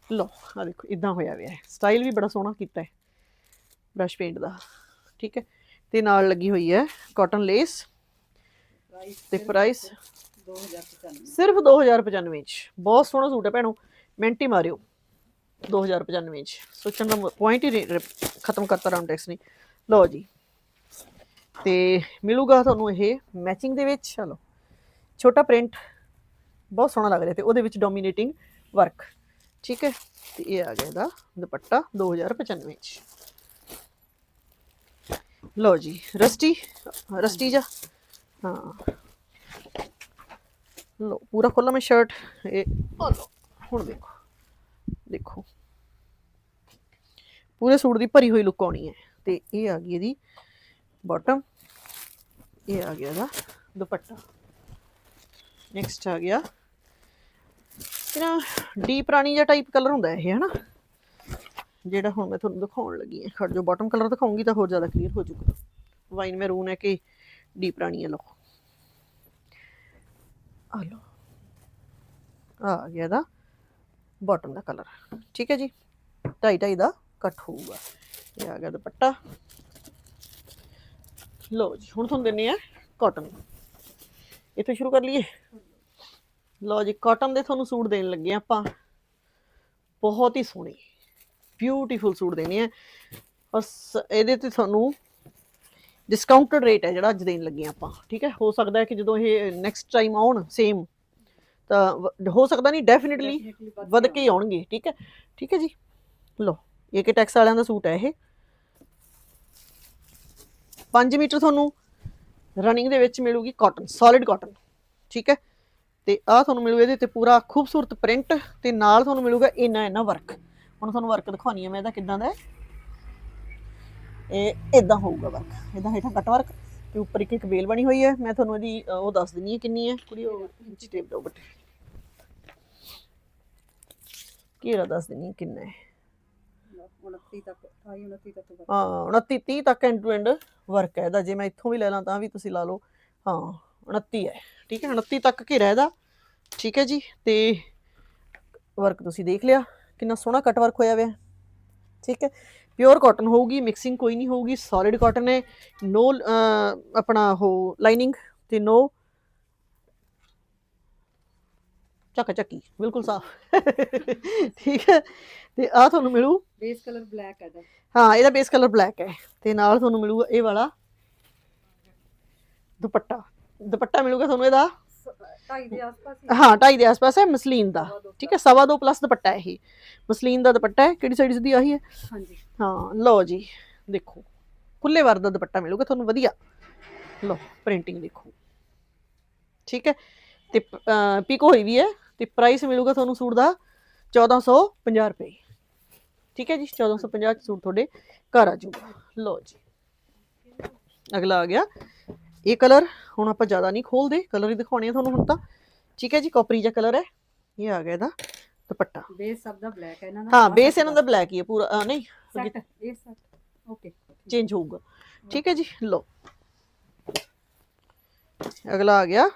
S1: ਲੋ ਆ ਦੇਖੋ ਇਦਾਂ ਹੋਇਆ ਹੋਇਆ ਹੈ ਸਟਾਈਲ ਵੀ ਬੜਾ ਸੋਹਣਾ ਕੀਤਾ ਹੈ। ਬ੍ਰਸ਼ ਪੇਂਟ ਦਾ। ਠੀਕ ਹੈ। ਤੇ ਨਾਲ ਲੱਗੀ ਹੋਈ ਹੈ ਕਾਟਨ ਲੇਸ ਤੇ ਪ੍ਰਾਈਸ
S2: 2095
S1: ਸਿਰਫ 2095 ਚ। ਬਹੁਤ ਸੋਹਣਾ ਸੂਟ ਹੈ ਭੈਣੋ ਮਿੰਟ ਹੀ ਮਾਰਿਓ। 2095 ਚ। ਸੋਚਣ ਦਾ ਪੁਆਇੰਟ ਹੀ ਖਤਮ ਕਰਤਾ ਰਾਉਂਡ ਟੈਕਸ ਨੇ। ਲਓ ਜੀ। ਤੇ ਮਿਲੂਗਾ ਤੁਹਾਨੂੰ ਇਹ ਮੈਚਿੰਗ ਦੇ ਵਿੱਚ। ਚਲੋ। ਛੋਟਾ ਪ੍ਰਿੰਟ ਬਹੁਤ ਸੋਹਣਾ ਲੱਗ ਰਿਹਾ ਤੇ ਉਹਦੇ ਵਿੱਚ ਡੋਮੀਨੇਟਿੰਗ ਵਰਕ ਠੀਕ ਹੈ? ਤੇ ਇਹ ਆ ਗਿਆ ਇਹਦਾ ਦੁਪੱਟਾ 2095 ਚ। ਲਓ ਜੀ। ਰਸਟੀ ਰਸਟੀ ਜਾ। ਹਾਂ। ਲੋ ਪੂਰਾ ਖੋਲਾ ਮੈਂ ਸ਼ਰਟ ਇਹ ਆ ਲਓ, ਹੁਣ ਦੇਖੋ। ਦੇਖੋ। ਪੂਰੇ ਸੂਟ ਦੀ ਭਰੀ ਹੋਈ ਲੁੱਕ ਆਉਣੀ ਹੈ। ਤੇ ਇਹ ਆ ਗਈ ਇਹਦੀ ਬਾਟਮ ਇਹ ਆ ਗਿਆ ਇਹਦਾ ਦੁਪੱਟਾ। ਨੈਕਸਟ ਆ ਗਿਆ। ਇਹਨਾਂ ਡੀਪ ਰਾਣੀ ਜਿਹਾ ਟਾਈਪ ਕਲਰ ਹੁੰਦਾ ਇਹ, ਹਨਾ? ਜਿਹੜਾ ਹੁਣ ਮੈਂ ਤੁਹਾਨੂੰ ਦਿਖਾਉਣ ਲੱਗੀ ਹਾਂ। ਖੜ ਜੋ ਬਾਟਮ ਕਲਰ ਦਿਖਾਉਂਗੀ ਤਾਂ ਹੋਰ ਜ਼ਿਆਦਾ ਕਲੀਅਰ ਹੋ ਜਾਊਗਾ। ਵਾਈਨ ਮੈਰੂਨ ਹੈ ਕਿ ਡੀਪ ਰਾਣੀ ਲੋ ਆ ਲੋ ਆ ਗਿਆ ਦਾ ਬਾਟਮ ਦਾ ਕਲਰ ਠੀਕ ਹੈ ਜੀ? ਢਾਈ ਢਾਈ ਦਾ ਕੱਟ ਹੋਊਗਾ। ਇਹ ਆ ਗਿਆ ਦੁਪੱਟਾ। ਲੋ ਜੀ, ਹੁਣ ਤੁਹਾਨੂੰ ਦਿੰਨੇ ਆ ਕਾਟਨ ਇੱਥੇ ਸ਼ੁਰੂ ਕਰ ਲਈਏ? ਲੋ ਜੀ ਕਾਟਨ ਦੇ ਤੁਹਾਨੂੰ ਸੂਟ ਦੇਣ ਲੱਗੇ ਆ ਆਪਾਂ। ਬਹੁਤ ਹੀ ਸੋਹਣੇ ਬਿਊਟੀਫੁਲ ਸੂਟ ਦੇਣੇ ਆ। ਔਰ ਸ- ਇਹਦੇ ਤੇ ਤੁਹਾਨੂੰ ਡਿਸਕਾਊਂਟਡ ਰੇਟ ਹੈ ਜਿਹੜਾ ਅੱਜ ਦੇਣ ਲੱਗੇ ਆਪਾਂ ਠੀਕ ਹੈ? ਹੋ ਸਕਦਾ ਹੈ ਕਿ ਜਦੋਂ ਇਹ ਨੈਕਸਟ ਟਾਈਮ ਆਉਣ ਸੇਮ ਤਾਂ ਵ- ਹੋ ਸਕਦਾ ਨਹੀਂ ਡੈਫੀਨਿਟਲੀ ਵਧ ਕੇ ਹੀ ਆਉਣਗੇ ਠੀਕ ਹੈ? ਠੀਕ ਹੈ ਜੀ? ਲੋ ਇਹ ਕਿ ਟੈਕਸ ਵਾਲਿਆਂ ਦਾ ਸੂਟ ਹੈ ਇਹ। 5 ਮੀਟਰ ਤੁਹਾਨੂੰ ਰਨਿੰਗ ਦੇ ਵਿੱਚ ਮਿਲੂਗੀ ਕਾਟਨ ਸੋਲਿਡ ਕਾਟਨ ਠੀਕ ਹੈ? ਤੇ ਆ ਤੁਹਾਨੂੰ ਮਿਲੂ ਇਹਦੇ ਤੇ ਪੂਰਾ ਖੂਬਸੂਰਤ ਪ੍ਰਿੰਟ ਤੇ ਨਾਲ ਤੁਹਾਨੂੰ ਮਿਲੂਗਾ ਇੰਨਾ ਇੰਨਾ ਵਰਕ ਹੁਣ ਤੁਹਾਨੂੰ ਵਰਕ ਦਿਖਾਉਣੀ ਹੈ ਮੈਂ ਇਹਦਾ ਕਿਦਾਂ ਦਾ ਹੈ। ਇਹ ਇਦਾਂ ਹੋਊਗਾ ਵਰਕ ਇਦਾਂ ਹੇਠਾਂ ਕੱਟ ਵਰਕ ਤੇ ਉੱਪਰ ਇੱਕ ਇੱਕ ਵੇਲ ਬਣੀ ਹੋਈ ਹੈ। ਮੈਂ ਤੁਹਾਨੂੰ ਇਹਦੀ ਉਹ ਦੱਸ ਦਿੰਨੀ ਹੈ ਕਿੰਨੀ ਹੈ। ਕੁੜੀ ਉਹ ਇੰਚ ਟੇਪ ਦੋ ਬਟੇ। ਕੀਰਾ ਦੱਸ ਦਿੰਨੀ ਕਿੰਨਾ ਹੈ।
S2: 29 ਤੱਕ 28 29 ਤੱਕ
S1: ਹਾਂ 29 30 ਤੱਕ ਐਂਡ ਟੂ ਐਂਡ ਵਰਕ ਹੈ ਇਹਦਾ। ਜੇ ਮੈਂ ਇੱਥੋਂ ਵੀ ਲੈ ਲਾਂ ਤਾਂ ਵੀ ਤੁਸੀਂ ਲਾ ਲਓ। ਹਾਂ 29 ਹੈ। ਠੀਕ ਹੈ 29 ਤੱਕ ਘੇਰਾ ਇਹਦਾ। ਠੀਕ ਹੈ ਜੀ ਤੇ ਵਰਕ ਤੁਸੀਂ ਦੇਖ ਲਿਆ। ਕਿੰਨਾ ਸੋਹਣਾ ਕੱਟ ਵਰਕ ਹੋਇਆ ਹੋਇਆ। ਠੀਕ ਹੈ ਪਿਓਰ ਕਾਟਨ ਹੋਊਗੀ ਮਿਕਸਿੰਗ ਕੋਈ ਨਹੀਂ ਹੋਊਗੀ ਸੋਲਿਡ ਕਾਟਨ ਹੈ ਨੋ ਆਪਣਾ ਉਹ ਲਾਈਨਿੰਗ ਤੇ ਨੋ ਚੱਕ ਚੱਕੀ ਬਿਲਕੁਲ ਸਾਫ਼। ਠੀਕ ਹੈ ਤੇ ਆ ਤੁਹਾਨੂੰ ਮਿਲੂ।
S2: ਬੇਸ ਕਲਰ ਬਲੈਕ ਹੈ ਦਾ
S1: ਹਾਂ ਇਹਦਾ ਬੇਸ ਕਲਰ ਬਲੈਕ ਹੈ ਤੇ ਨਾਲ ਤੁਹਾਨੂੰ ਮਿਲੂਗਾ ਇਹ ਵਾਲਾ ਦੁਪੱਟਾ। ਦੁਪੱਟਾ ਮਿਲੂਗਾ ਤੁਹਾਨੂੰ ਇਹਦਾ।
S2: 2.5 ਦੇ ਆਸ-ਪਾਸ ਹੀ
S1: ਹਾਂ ਢਾਈ ਦੇ ਆਸ-ਪਾਸ ਹੈ ਮਸਲੀਨ ਦਾ। ਠੀਕ ਹੈ ਸਵਾ ਦੋ ਪਲੱਸ ਦੁਪੱਟਾ ਹੈ ਇਹ। ਮਸਲੀਨ ਦਾ ਦੁਪੱਟਾ ਹੈ ਕਿਹੜੀ ਸਾਈਡ ਦੀ ਆਹੀ ਹੈ?
S2: ਹਾਂਜੀ।
S1: ਹਾਂ ਲਓ ਜੀ ਦੇਖੋ। ਖੁੱਲੇ ਵਰ ਦਾ ਦੁਪੱਟਾ ਮਿਲੂਗਾ ਤੁਹਾਨੂੰ ਵਧੀਆ। ਲਓ ਪ੍ਰਿੰਟਿੰਗ ਦੇਖੋ। ਠੀਕ ਹੈ ਤੇ ਪੀਕੋ ਹੋਈ ਵੀ ਹੈ ਤੇ ਪ੍ਰਾਈਸ ਮਿਲੂਗਾ ਤੁਹਾਨੂੰ ਸੂਟ ਦਾ 1450 ਰੁਪਏ। ਠੀਕ ਹੈ ਜੀ 1450 ਚ ਸੂਟ ਤੁਹਾਡੇ ਘਰ ਆ ਜਾਊਗਾ। ਲਓ ਜੀ। ਅਗਲਾ ਆ ਗਿਆ। ਇਹ ਕਲਰ ਹੁਣ ਆਪਾਂ ਜ਼ਿਆਦਾ ਨਹੀਂ ਖੋਲਦੇ ਕਲਰ ਹੀ ਦਿਖਾਉਣੇ ਆ ਤੁਹਾਨੂੰ ਹੁਣ ਤਾਂ। ਠੀਕ ਹੈ ਜੀ ਕਾਪਰੀ ਜਿਹਾ ਕਲਰ ਹੈ। ਇਹ ਆ ਗਿਆ ਇਹਦਾ ਦੁਪੱਟਾ।
S2: ਬੇਸ ਸਭ ਦਾ ਬਲੈਕ ਹੈ ਇਹਨਾਂ ਦਾ
S1: ਹਾਂ ਬੇਸ ਇਹਨਾਂ ਦਾ ਬਲੈਕ ਹੀ ਹੈ ਪੂਰਾ ਨਹੀਂ
S2: ਸੈਟ ਇਹ ਸੈਟ ਓਕੇ
S1: ਚੇਂਜ ਹੋਊਗਾ। ਠੀਕ ਹੈ ਜੀ ਲਓ। ਅਗਲਾ ਆ ਗਿਆ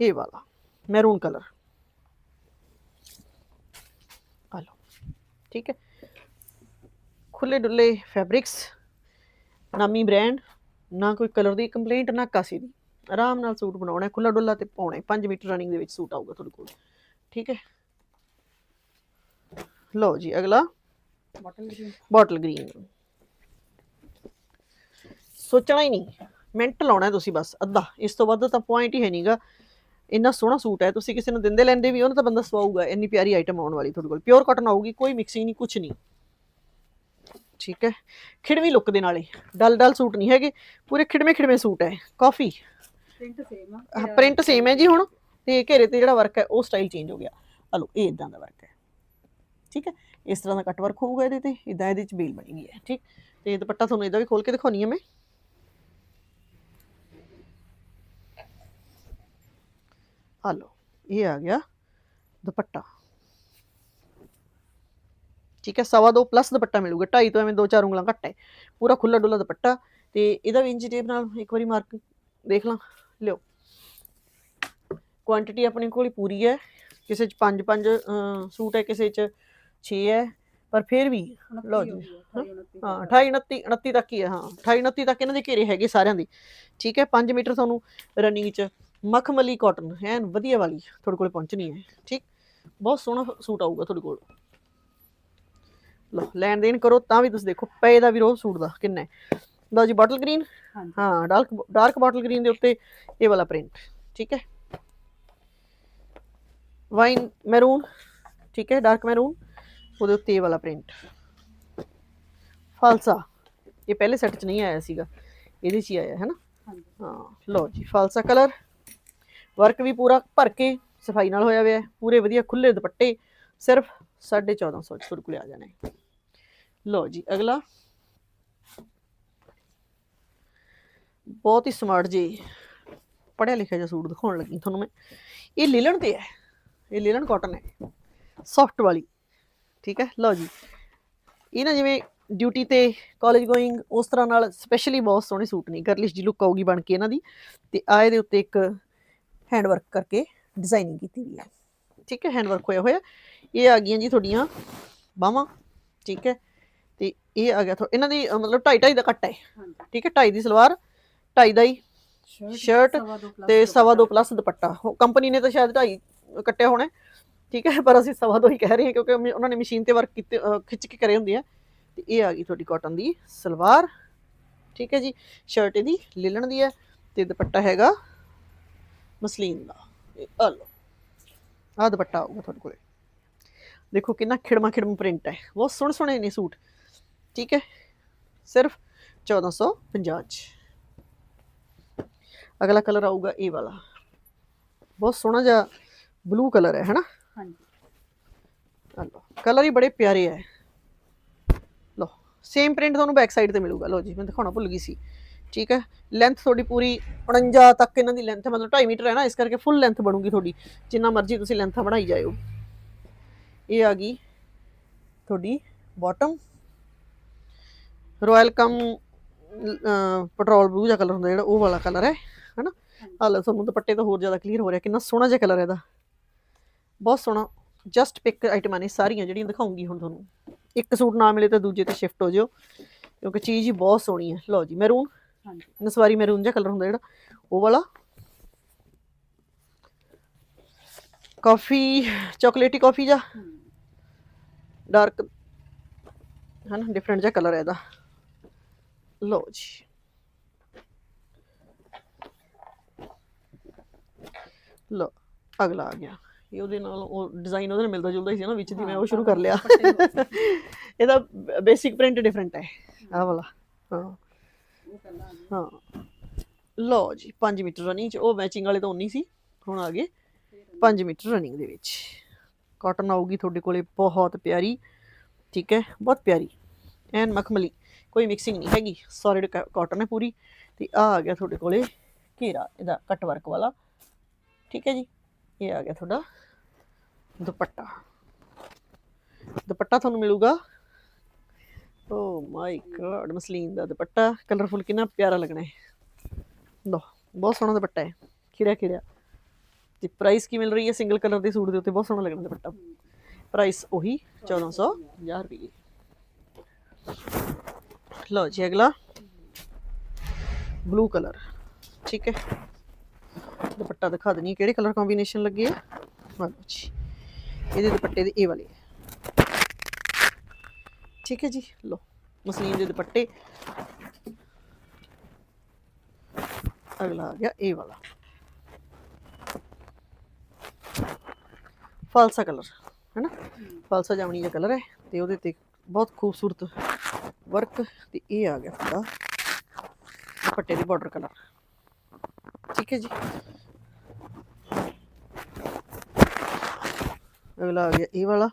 S1: ਇਹ ਵਾਲਾ ਮੈਰੂਨ ਕਲਰ ਆ ਲਓ ਠੀਕ ਹੈ। ਖੁੱਲੇ ਡੁੱਲੇ ਫੈਬਰਿਕਸ ਨਾਮੀ ਬ੍ਰਾਂਡ ਨਾ ਕੋਈ ਕਲਰ ਦੀ ਕੰਪਲੇਂਟ ਨਾ ਕਾਸੀ ਦੀ। ਆਰਾਮ ਨਾਲ ਸੂਟ ਬਣਾਉਣਾ ਖੁੱਲਾ ਡੁੱਲਾ ਤੇ ਪਾਉਣਾ 5 ਮੀਟਰ ਰਨਿੰਗ ਦੇ ਵਿੱਚ ਸੂਟ ਆਊਗਾ ਤੁਹਾਡੇ ਕੋਲ। ਠੀਕ ਹੈ? ਲਓ ਜੀ ਅਗਲਾ।
S2: ਗ੍ਰੀਨ
S1: ਬੋਟਲ ਗ੍ਰੀਨ ਸੋਚਣਾ ਹੀ ਨਹੀਂ। ਮਿੰਟ ਲਾਉਣਾ ਹੈ ਤੁਸੀਂ ਬਸ ਅੱਧਾ। ਇਸ ਤੋਂ ਵੱਧ ਤਾਂ ਪੁਆਇੰਟ ਹੀ ਹੈ ਨਹੀਂਗਾ। ਇੰਨਾ ਸੋਹਣਾ ਸੂਟ ਹੈ ਤੁਸੀਂ ਕਿਸੇ ਨੂੰ ਦਿੰਦੇ ਲੈਂਦੇ ਵੀ ਉਹਨੂੰ ਤਾਂ ਬੰਦਾ ਸਵਾਊਗਾ। ਇੰਨੀ ਪਿਆਰੀ ਆਈਟਮ ਆਉਣ ਵਾਲੀ ਤੁਹਾਡੇ ਕੋਲ। ਪਿਓਰ ਕਾਟਨ ਆਊਗੀ ਕੋਈ ਮਿਕਸਿੰਗ ਨਹੀਂ ਕੁਝ ਨਹੀਂ। ਠੀਕ ਹੈ? ਖਿੜਵੀਂ ਲੁੱਕ ਦੇ ਨਾਲੇ ਡਲ ਡਲ ਸੂਟ ਨਹੀਂ ਹੈਗੇ। ਪੂਰੇ ਖਿੜਵੇਂ ਖਿੜਵੇਂ ਸੂਟ ਹੈ। ਕਾਫੀ।
S2: ਪ੍ਰਿੰਟ ਸੇਮ ਆ।
S1: ਪ੍ਰਿੰਟ ਸੇਮ ਹੈ ਜੀ ਹੁਣ। ਤੇ ਘੇਰੇ ਤੇ ਜਿਹੜਾ ਵਰਕ ਹੈ ਉਹ ਸਟਾਈਲ ਚੇਂਜ ਹੋ ਗਿਆ। ਆ ਲਓ ਇਹ ਇਦਾਂ ਦਾ ਵਰਕ ਹੈ। ਠੀਕ ਹੈ? ਇਸ ਤਰ੍ਹਾਂ ਦਾ ਕੱਟ ਵਰਕ ਹੋਊਗਾ ਇਹਦੇ ਤੇ। ਇਦਾਂ ਇਹਦੇ ਚ ਬੇਲ ਬਣੀ ਹੋਈ ਹੈ। ਠੀਕ? ਤੇ ਦੁਪੱਟਾ ਤੁਹਾਨੂੰ ਇਹਦਾ ਵੀ ਖੋਲ ਕੇ ਦਿਖਾਉਣੀ ਹੈ ਮੈਂ। ਆ ਲਓ ਇਹ ਆ ਗਿਆ ਦੁਪੱਟਾ। ਠੀਕ ਹੈ ਸਵਾ ਦੋ ਪਲੱਸ ਦੁਪੱਟਾ ਮਿਲੂਗਾ ਢਾਈ ਤੋਂ ਐਵੇਂ ਦੋ ਚਾਰ ਉਂਗਲਾਂ ਘੱਟ ਹੈ। ਪੂਰਾ ਖੁੱਲਾ ਡੁੱਲਾ ਦੁਪੱਟਾ ਤੇ ਇਹਦਾ ਵੀ ਇੰਚ ਟੇਪ ਨਾਲ ਇੱਕ ਵਾਰੀ ਮਾਰਕ ਦੇਖ ਲਾਂ। ਲਿਓ। ਕੁਆਂਟੀਟੀ ਆਪਣੇ ਕੋਲ ਹੀ ਪੂਰੀ ਹੈ। ਕਿਸੇ ਚ 5 5 ਸੂਟ ਹੈ ਕਿਸੇ ਚ 6 ਹੈ ਪਰ ਫਿਰ ਵੀ ਲਓ ਜੀ। ਹਾਂ 28 29 29 ਤੱਕ ਹੀ ਹੈ ਹਾਂ। 28 29 ਤੱਕ ਇਹਨਾਂ ਦੇ ਘੇਰੇ ਹੈਗੇ ਸਾਰਿਆਂ ਦੇ। ਠੀਕ ਹੈ 5 ਮੀਟਰ ਤੁਹਾਨੂੰ ਰਨਿੰਗ ਚ ਮਖਮਲੀ ਕਾਟਨ ਐਨ ਵਧੀਆ ਵਾਲੀ ਤੁਹਾਡੇ ਕੋਲੇ ਪਹੁੰਚਣੀ ਹੈ। ਠੀਕ? ਬਹੁਤ ਸੋਹਣਾ ਸੂਟ ਆਊਗਾ ਤੁਹਾਡੇ ਕੋਲ। ਲਓ ਲੈਣ ਦੇਣ ਕਰੋ ਤਾਂ ਵੀ ਤੁਸੀਂ ਦੇਖੋ ਪਏ ਦਾ ਵੀ ਰੋਹ ਸੂਟ ਦਾ ਕਿੰਨਾ ਹੈ। ਲਓ ਜੀ ਬਾਟਲ ਗ੍ਰੀਨ
S2: ਹਾਂਜੀ।
S1: ਹਾਂ ਡਾਰਕ ਡਾਰਕ ਬਾਟਲ ਗ੍ਰੀਨ ਦੇ ਉੱਤੇ ਇਹ ਵਾਲਾ ਪ੍ਰਿੰਟ ਠੀਕ ਹੈ? ਵਾਈਨ ਮੈਰੂਨ ਠੀਕ ਹੈ ਡਾਰਕ ਮੈਰੂਨ ਉਹਦੇ ਉੱਤੇ ਇਹ ਵਾਲਾ ਪ੍ਰਿੰਟ ਫਾਲਸਾ ਇਹ ਪਹਿਲੇ ਸੈੱਟ 'ਚ ਨਹੀਂ ਆਇਆ ਸੀਗਾ ਇਹਦੇ 'ਚ ਹੀ ਆਇਆ ਹੈ ਨਾ? ਹਾਂ ਲਓ ਜੀ ਫਾਲਸਾ ਕਲਰ ਵਰਕ ਵੀ ਪੂਰਾ ਭਰ ਕੇ ਸਫ਼ਾਈ ਨਾਲ ਹੋਇਆ ਹੋਇਆ ਹੈ ਪੂਰੇ ਵਧੀਆ ਖੁੱਲੇ ਦੁਪੱਟੇ ਸਿਰਫ 1450 ਚ ਤੁਹਾਡੇ ਕੋਲੇ ਆ ਜਾਣਾ ਹੈ। ਲਓ ਜੀ, ਅਗਲਾ। ਬਹੁਤ ਹੀ ਸਮਾਰਟ ਜੀ। ਪੜਿਆ ਲਿਖਿਆ ਜਿਹਾ ਸੂਟ ਦਿਖਾਉਣ ਲੱਗੀ ਤੁਹਾਨੂੰ ਮੈਂ। ਇਹ ਲੀਲਣ ਤੇ ਹੈ। ਇਹ ਲੀਲਣ ਕਾਟਨ ਹੈ। ਸੌਫਟ ਵਾਲੀ। ਠੀਕ ਹੈ, ਲਓ ਜੀ। ਇਹ ਨਾ ਜਿਵੇਂ ਡਿਊਟੀ ਤੇ ਕਾਲਜ ਗੋਇੰਗ ਉਸ ਤਰ੍ਹਾਂ ਨਾਲ ਸਪੈਸ਼ਲੀ ਬਹੁਤ ਸੋਹਣੇ ਸੂਟ ਨੇ। ਗਰਲਿਸ਼ ਜੀ ਲੁੱਕ ਆਊਗੀ ਬਣ ਕੇ ਇਹਨਾਂ ਦੀ। ਤੇ ਆਏ ਦੇ ਉੱਤੇ ਇੱਕ ਹੈਂਡ ਵਰਕ ਕਰਕੇ ਡਿਜ਼ਾਈਨਿੰਗ ਕੀਤੀ ਹੋਈ ਹੈ। ਠੀਕ ਹੈ ਹੈਂਡ ਵਰਕ ਹੋਇਆ ਹੋਇਆ। ਇਹ ਆ ਗਈਆਂ ਜੀ ਤੁਹਾਡੀਆਂ ਬਾਹਾਂ। ਠੀਕ ਹੈ। ਇਹ ਆ ਗਿਆ ਥੋ ਇਹਨਾਂ ਦੀ ਅ, ਮਤਲਬ ਢਾਈ ਢਾਈ ਦਾ ਕੱਟ ਹੈ।
S2: ਹਾਂਜੀ।
S1: ਠੀਕ ਹੈ ਢਾਈ ਦੀ ਸਲਵਾਰ ਢਾਈ ਦਾ ਹੀ ਸ਼ਰਟ ਤੇ ਸਵਾ ਦੋ ਪਲੱਸ ਦੁਪੱਟਾ। ਕੰਪਨੀ ਨੇ ਤਾਂ ਸ਼ਾਇਦ ਢਾਈ ਕੱਟਿਆ ਹੋਣਾ ਹੈ, ਠੀਕ ਹੈ ਪਰ ਅਸੀਂ ਸਵਾ ਦੋ ਹੀ ਕਹਿ ਰਹੇ ਹਾਂ ਕਿਉਂਕਿ ਮੀ- ਉਹਨਾਂ ਨੇ ਮਸ਼ੀਨ ਤੇ ਵਰਕ ਕੀਤੇ ਅ, ਖਿੱਚ ਕੇ ਕਰੇ ਹੁੰਦੇ ਆ। ਤੇ ਇਹ ਆ ਗਈ ਤੁਹਾਡੀ ਕਾਟਨ ਦੀ ਸਲਵਾਰ। ਠੀਕ ਹੈ ਜੀ ਸ਼ਰਟ ਇਹਦੀ ਲਿਲਣ ਦੀ ਹੈ ਤੇ ਦੁਪੱਟਾ ਹੈਗਾ ਮਸਲੀਨ ਦਾ। ਇਹ ਆ ਲਓ ਆ ਦੁਪੱਟਾ ਆਊਗਾ ਤੁਹਾਡੇ ਕੋਲੇ। ਦੇਖੋ ਕਿੰਨਾ ਖਿੜਮਾ ਖਿੜਮ ਪ੍ਰਿੰਟ ਹੈ ਬਹੁਤ ਸੋਹਣੇ ਸੋਹਣੇ ਨੇ ਸੂਟ। ਠੀਕ ਹੈ ਸਿਰਫ 1450 ਚ ਅਗਲਾ ਕਲਰ ਆਊਗਾ ਇਹ ਵਾਲਾ ਬਹੁਤ ਸੋਹਣਾ ਜਿਹਾ ਬਲੂ ਕਲਰ ਹੈ ਹੈਨਾ
S2: ਹਾਂਜੀ
S1: ਆ ਲਓ ਕਲਰ ਹੀ ਬੜੇ ਪਿਆਰੇ ਹੈ ਲਓ ਸੇਮ ਪ੍ਰਿੰਟ ਤੁਹਾਨੂੰ ਬੈਕ ਸਾਈਡ ਤੇ ਮਿਲੂਗਾ ਲਓ ਜੀ ਮੈਂ ਦਿਖਾਉਣਾ ਭੁੱਲ ਗਈ ਸੀ ਠੀਕ ਹੈ ਲੈਂਥ ਤੁਹਾਡੀ ਪੂਰੀ 49 ਤੱਕ ਇਹਨਾਂ ਦੀ ਲੈਂਥ ਹੈ ਮਤਲਬ 2.5 ਮੀਟਰ ਹੈ ਨਾ ਇਸ ਕਰਕੇ ਫੁੱਲ ਲੈਂਥ ਬਣੂਗੀ ਤੁਹਾਡੀ ਜਿੰਨਾ ਮਰਜ਼ੀ ਤੁਸੀਂ ਲੈਂਥ ਬਣਾਈ ਜਾਇਓ ਇਹ ਆ ਗਈ ਤੁਹਾਡੀ bottom royal cum petrol blue ਜਿਹਾ ਕਲਰ ਹੁੰਦਾ ਜਿਹੜਾ ਉਹ ਵਾਲਾ ਕਲਰ ਹੈ ਹੈਨਾ? ਆ ਲਓ ਤੁਹਾਨੂੰ ਦੁਪੱਟੇ ਤੋਂ ਹੋਰ ਜ਼ਿਆਦਾ ਕਲੀਅਰ ਹੋ ਰਿਹਾ ਕਿੰਨਾ ਸੋਹਣਾ ਜਿਹਾ ਕਲਰ ਹੈ ਇਹਦਾ। ਬਹੁਤ ਸੋਹਣਾ। ਜਸਟ ਪਿਕ ਆਈਟਮਾਂ ਨੇ ਸਾਰੀਆਂ ਜਿਹੜੀਆਂ ਦਿਖਾਉਂਗੀ ਹੁਣ ਤੁਹਾਨੂੰ। ਇੱਕ ਸੂਟ ਨਾ ਮਿਲੇ ਤਾਂ ਦੂਜੇ ਤੇ ਸ਼ਿਫਟ ਹੋ ਜਿਓ ਕਿਉਂਕਿ ਚੀਜ਼ ਹੀ ਬਹੁਤ ਸੋਹਣੀ ਹੈ। ਲਓ ਜੀ ਮੈਰੂਨ
S2: ਹਾਂਜੀ।
S1: ਨਸਵਾਰੀ ਮੈਰੂਨ ਜਿਹਾ ਕਲਰ ਹੁੰਦਾ ਜਿਹੜਾ ਉਹ ਵਾਲਾ। ਕਾਫੀ ਚਾਕਲੇਟੀ ਕਾਫੀ
S2: ਹਮ,
S1: ਡਾਰਕ ਹਨਾ ਡਿਫਰੈਂਟ ਜਿਹਾ ਕਲਰ ਹੈ ਇਹਦਾ। ਲਓ ਜੀ ਲਓ ਅਗਲਾ ਆ ਗਿਆ ਇਹ ਉਹਦੇ ਨਾਲ ਉਹ ਡਿਜ਼ਾਈਨ ਉਹਦੇ ਨਾਲ ਮਿਲਦਾ ਜੁਲਦਾ ਹੀ ਸੀ ਨਾ ਵਿੱਚ ਦੀ ਮੈਂ ਉਹ ਸ਼ੁਰੂ ਕਰ ਲਿਆ ਇਹਦਾ ਬੇਸਿਕ ਪ੍ਰਿੰਟ ਡਿਫਰੈਂਟ ਹੈ ਆਹ ਵਾਲਾ ਹਾਂ
S2: ਆ
S1: ਲਓ ਜੀ 5 ਮੀਟਰ ਰਨਿੰਗ ਚ ਉਹ ਮੈਚਿੰਗ ਵਾਲੇ ਤਾਂ ਉਨੀ ਸੀ ਹੁਣ ਆ ਗਏ 5 ਮੀਟਰ ਰਨਿੰਗ ਦੇ ਵਿੱਚ ਕਾਟਨ ਆਊਗੀ ਤੁਹਾਡੇ ਕੋਲੇ ਬਹੁਤ ਪਿਆਰੀ ਠੀਕ ਹੈ ਬਹੁਤ ਪਿਆਰੀ ਐਨ ਮਖਮਲੀ ਕੋਈ ਮਿਕਸਿੰਗ ਨਹੀਂ ਹੈਗੀ। ਸੋਲਿਡ ਕਾਟਨ ਹੈ ਪੂਰੀ। ਤੇ ਆ ਆ ਗਿਆ ਤੁਹਾਡੇ ਕੋਲੇ ਘੇਰਾ, ਇਹਦਾ ਕੱਟ ਵਰਕ ਵਾਲਾ। ਠੀਕ ਹੈ ਜੀ? ਇਹ ਆ ਗਿਆ ਤੁਹਾਡਾ ਦੁਪੱਟਾ। ਦੁਪੱਟਾ ਤੁਹਾਨੂੰ ਮਿਲੂਗਾ। ਓ ਮਾਈ ਗॉड ਮਸਲੀਨ ਦਾ ਦੁਪੱਟਾ। ਕਲਰਫੁਲ ਕਿੰਨਾ ਪਿਆਰਾ ਲੱਗਣਾ ਹੈ। ਲੋ ਬਹੁਤ ਸੋਹਣਾ ਦੁਪੱਟਾ ਹੈ। ਖਿੜਿਆ ਖਿੜਿਆ ਤੇ ਪ੍ਰਾਈਸ ਕੀ ਮਿਲ ਰਹੀ ਹੈ ਸਿੰਗਲ ਕਲਰ ਦੇ ਸੂਟ ਦੇ ਉੱਤੇ? ਬਹੁਤ ਸੋਹਣਾ ਲੱਗਣਾ ਦੁਪੱਟਾ। ਪ੍ਰਾਈਸ ਉਹੀ 1450 ਰੁਪਏ। ਲਓ ਜੀ ਅਗਲਾ। ਬਲੂ ਕਲਰ ਠੀਕ ਹੈ। ਦੁਪੱਟਾ ਦਿਖਾ ਦਨੀ ਕਿਹੜੇ ਕਲਰ ਕੰਬੀਨੇਸ਼ਨ ਲੱਗੇ ਆ ਲਓ ਜੀ, ਇਹਦੇ ਦੁਪੱਟੇ ਦੇ ਇਹ ਵਾਲੇ ਠੀਕ ਹੈ ਜੀ, ਲਓ, ਮਸਲੀਨ ਦੇ ਦੁਪੱਟੇ। ਅਗਲਾ ਆ ਗਿਆ ਇਹ ਵਾਲਾ। ਫਾਲਸਾ ਕਲਰ ਹੈ ਨਾ? ਫਾਲਸਾ ਜਾਮਣੀ ਜਿਹਾ ਕਲਰ ਹੈ ਤੇ ਉਹਦੇ ਤੇ ਬਹੁਤ ਖੂਬਸੂਰਤ ਵਰਕ ਤੇ ਇਹ ਆ ਗਿਆ ਤੁਹਾਡਾ ਦੁਪੱਟੇ ਦੀ ਬਾਰਡਰ ਕਲਰ ਠੀਕ ਹੈ ਜੀ। ਅਗਲਾ ਆ ਗਿਆ ਇਹ ਵਾਲਾ।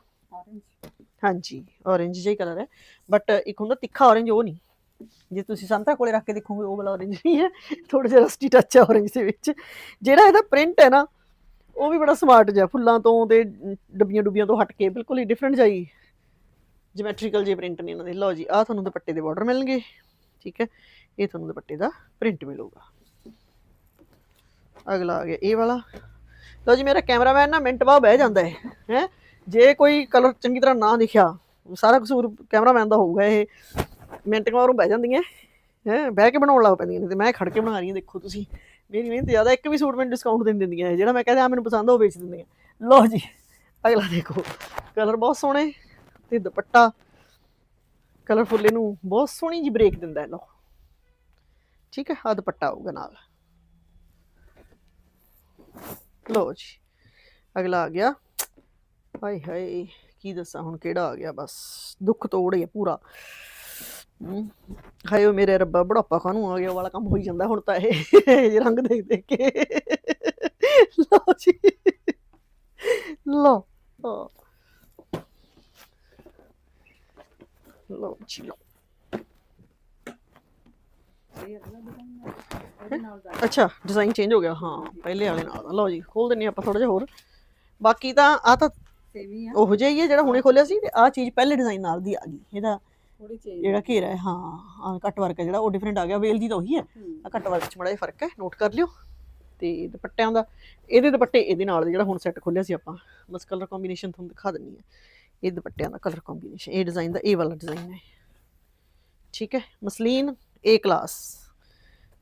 S1: ਹਾਂਜੀ orange ਜਿਹਾ ਕਲਰ ਹੈ। ਬਟ ਇੱਕ ਹੁੰਦਾ ਤਿੱਖਾ orange ਉਹ ਨਹੀਂ। ਜੇ ਤੁਸੀਂ ਸੰਤਰਾ ਕੋਲੇ ਰੱਖ ਕੇ ਦੇਖੋਗੇ ਉਹ ਵਾਲਾ orange ਨਹੀਂ ਹੈ। ਥੋੜਾ ਜਿਹਾ ਰਸਟੀ ਟੱਚ ਹੈ orange ਦੇ ਵਿੱਚ। ਜਿਹੜਾ ਇਹਦਾ ਪ੍ਰਿੰਟ ਹੈ ਨਾ ਉਹ ਵੀ ਬੜਾ ਸਮਾਰਟ ਜਿਹਾ ਫੁੱਲਾਂ ਤੋਂ ਤੇ ਡੱਬੀਆਂ ਡੁੱਬੀਆਂ ਤੋਂ ਹਟ ਕੇ ਬਿਲਕੁਲ ਹੀ ਡਿਫਰੈਂਟ ਜਾਈ ਜਿਓਮੈਟ੍ਰੀਕਲ ਜੇ ਪ੍ਰਿੰਟ ਨੇ ਇਹਨਾਂ ਦੇ। ਲਓ ਜੀ, ਆਹ ਤੁਹਾਨੂੰ ਦੁਪੱਟੇ ਦੇ ਬਾਰਡਰ ਮਿਲਣਗੇ। ਠੀਕ ਹੈ, ਇਹ ਤੁਹਾਨੂੰ ਦੁਪੱਟੇ ਦਾ ਪ੍ਰਿੰਟ ਮਿਲੂਗਾ। ਅਗਲਾ ਆ ਗਿਆ ਇਹ ਵਾਲਾ। ਲਓ ਜੀ, ਮੇਰਾ ਕੈਮਰਾਮੈਨ ਨਾ ਮਿੰਟ ਬਾਅਦ ਬਹਿ ਜਾਂਦਾ ਹੈ ਹੈ। ਜੇ ਕੋਈ ਕਲਰ ਚੰਗੀ ਤਰ੍ਹਾਂ ਨਾ ਦਿਖਿਆ, ਸਾਰਾ ਕਸੂਰ ਕੈਮਰਾਮੈਨ ਦਾ ਹੋਊਗਾ ਇਹ। ਮਿੰਟ ਮਾਰੋਂ ਬਹਿ ਜਾਂਦੀਆਂ, ਹੈ। ਬਹਿ ਕੇ ਬਣਾਉਣ ਲੱਗ ਪੈਂਦੀਆਂ ਨੇ ਤੇ ਮੈਂ ਖੜ ਕੇ ਬਣਾ ਰਹੀ ਹਾਂ, ਦੇਖੋ ਤੁਸੀਂ। ਮੇਰੀ ਮਿਹਨਤ ਜ਼ਿਆਦਾ, ਇੱਕ ਵੀ ਸੂਟ ਮੈਨੂੰ ਡਿਸਕਾਊਂਟ ਦੇ ਦਿੰਦੀਆਂ ਇਹ। ਜਿਹੜਾ ਮੈਂ ਕਹਿੰਦਾ ਆ ਮੈਨੂੰ ਪਸੰਦ ਆ, ਉਹ ਵੇਚ ਦਿੰਦੀਆਂ। ਲਓ ਜੀ, ਅਗਲਾ ਦੇਖੋ। ਕਲਰ ਬਹੁਤ ਸੋਹਣੇ। ਤੇ ਦੁਪੱਟਾ ਕਲਰਫੁੱਲ ਇਹਨੂੰ ਬਹੁਤ ਸੋਹਣੀ ਜੀ ਬ੍ਰੇਕ ਦਿੰਦਾ ਹੈ, ਲਓ। ਠੀਕ ਹੈ ਆ ਦੁਪੱਟਾ ਆਊਗਾ ਨਾਲ। ਲਓ ਜੀ, ਅਗਲਾ ਆ ਗਿਆ। ਹਾਏ ਹਾਏ, ਕੀ ਦੱਸਾਂ, ਹੁਣ ਕਿਹੜਾ ਆ ਗਿਆ? ਬਸ, ਦੁੱਖ ਤੋੜ ਹੀ ਪੂਰਾ। ਹਾਏ ਉਹ ਮੇਰੇ ਰੱਬਾ, ਬੁਢਾਪਾ ਖਾਨੂੰ ਆ ਗਿਆ? ਉਹ ਵਾਲਾ ਕੰਮ ਹੋਈ ਜਾਂਦਾ ਹੁਣ ਤਾਂ ਇਹ ਰੰਗ ਦੇਖ ਦੇਖ ਕੇ। ਲਓ ਜੀ। ਲਓ ਲਓ ਜੀ। ਅੱਛਾ ਡਿਜ਼ਾਈਨ ਚੇਂਜ ਹੋ ਗਿਆ। ਹਾਂ ਪਹਿਲੇ ਵਾਲੇ ਨਾਲ। ਲਓ ਜੀ ਖੋਲ ਦਿੰਨੇ ਆਪਾਂ ਥੋੜਾ ਜਿਹਾ ਹੋਰ। ਬਾਕੀ ਤਾਂ ਆ ਤਾਂ
S2: ਆ
S1: ਉਹੋ ਜਿਹਾ ਹੀ ਹੈ ਜਿਹੜਾ ਹੁਣੇ ਖੋਲਿਆ ਸੀ ਤੇ ਆ ਚੀਜ਼ ਪਹਿਲੇ ਡਿਜ਼ਾਈਨ ਨਾਲ ਦੀ ਆ ਗਈ। ਇਹਦਾ
S2: ਥੋੜੀ ਚੇਂਜ
S1: ਜਿਹੜਾ ਘੇਰਾ ਹੈ ਹਾਂ ਆ ਕੱਟ ਵਰਕ ਹੈ ਜਿਹੜਾ ਉਹ ਡਿਫਰੈਂਟ ਆ ਗਿਆ। ਵੇਲ ਦੀ ਤਾਂ ਉਹੀ ਹੈ। ਆ ਕੱਟ ਵਰਕ ਚ ਮੜਾ ਜਿਹਾ ਫ਼ਰਕ ਹੈ। ਨੋਟ ਕਰ ਲਿਓ। ਤੇ ਦੁਪੱਟਿਆਂ ਦਾ ਇਹਦੇ ਦੁਪੱਟੇ ਇਹਦੇ ਨਾਲ ਦੇ ਜਿਹੜਾ ਹੁਣ ਸੈੱਟ ਖੋਲਿਆ ਸੀ ਆਪਾਂ। ਬਸ ਕਲਰ ਕੰਬੀਨੇਸ਼ਨ ਤੁਹਾਨੂੰ ਦਿਖਾ ਦਿੰਨੀ ਹੈ। ਇਹ ਦੁਪੱਟਿਆਂ ਦਾ ਕਲਰ ਕੰਬੀਨੇਸ਼ਨ ਇਹ ਡਿਜ਼ਾਈਨ ਦਾ, ਇਹ ਵਾਲਾ ਡਿਜ਼ਾਈਨ ਹੈ। ਠੀਕ ਹੈ? ਮਸਲੀਨ ਏ ਕਲਾਸ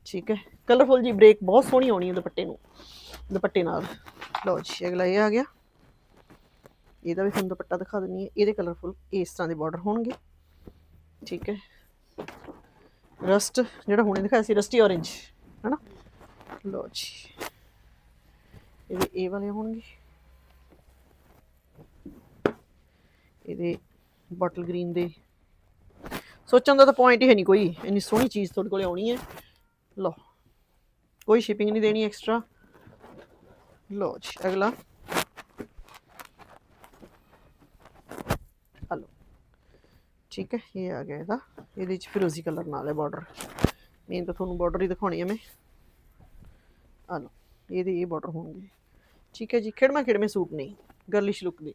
S1: ਠੀਕ ਹੈ? ਕਲਰਫੁਲ ਜੀ ਬ੍ਰੇਕ ਬਹੁਤ ਸੋਹਣੀ ਆਉਣੀ ਹੈ ਦੁਪੱਟੇ ਨੂੰ, ਦੁਪੱਟੇ ਨਾਲ। ਲਓ ਜੀ, ਅਗਲਾ ਇਹ ਆ ਗਿਆ। ਇਹਦਾ ਵੀ ਤੁਹਾਨੂੰ ਦੁਪੱਟਾ ਦਿਖਾ ਦਿੰਨੀ ਹੈ। ਇਹਦੇ ਕਲਰਫੁਲ ਇਸ ਤਰ੍ਹਾਂ ਦੇ ਬਾਰਡਰ ਹੋਣਗੇ। ਠੀਕ ਹੈ? ਰਸਟ, ਜਿਹੜਾ ਹੁਣੇ ਦਿਖਾਇਆ ਸੀ, ਰਸਟੀ orange, ਹੈਨਾ? ਲਓ ਜੀ। ਇਹਦੇ ਇਹ ਵਾਲੇ ਹੋਣਗੇ। ਇਹਦੇ ਬੋਟਲ ਗ੍ਰੀਨ ਦੇ। ਸੋਚਣ ਦਾ ਤਾਂ ਪੁਆਇੰਟ ਹੀ ਹੈ ਨਹੀਂ ਕੋਈ। ਇੰਨੀ ਸੋਹਣੀ ਚੀਜ਼ ਤੁਹਾਡੇ ਕੋਲੇ ਆਉਣੀ ਹੈ। ਲਓ। ਕੋਈ ਸ਼ਿਪਿੰਗ ਨਹੀਂ ਦੇਣੀ ਐਕਸਟਰਾ ਲਓ ਜੀ, ਅਗਲਾ। ਹਲੋ। ਠੀਕ ਹੈ, ਇਹ ਆ ਗਿਆ ਇਹਦਾ। ਇਹਦੇ ਵਿੱਚ ਫਿਰੋਜ਼ੀ ਕਲਰ ਨਾਲ ਹੈ ਬਾਰਡਰ ਮੇਨ ਤਾਂ ਤੁਹਾਨੂੰ ਬਾਰਡਰ ਹੀ ਦਿਖਾਉਣੀ ਹੈ ਮੈਂ। ਆ ਲਓ ਇਹਦੇ ਇਹ ਬਾਰਡਰ ਹੋਣਗੇ। ਠੀਕ ਹੈ ਜੀ ਖਿੜਮਾ ਖਿੜਮੇ ਸੂਟ ਨਹੀਂ ਗਰਲਿਸ਼ ਲੁੱਕ ਦੇ।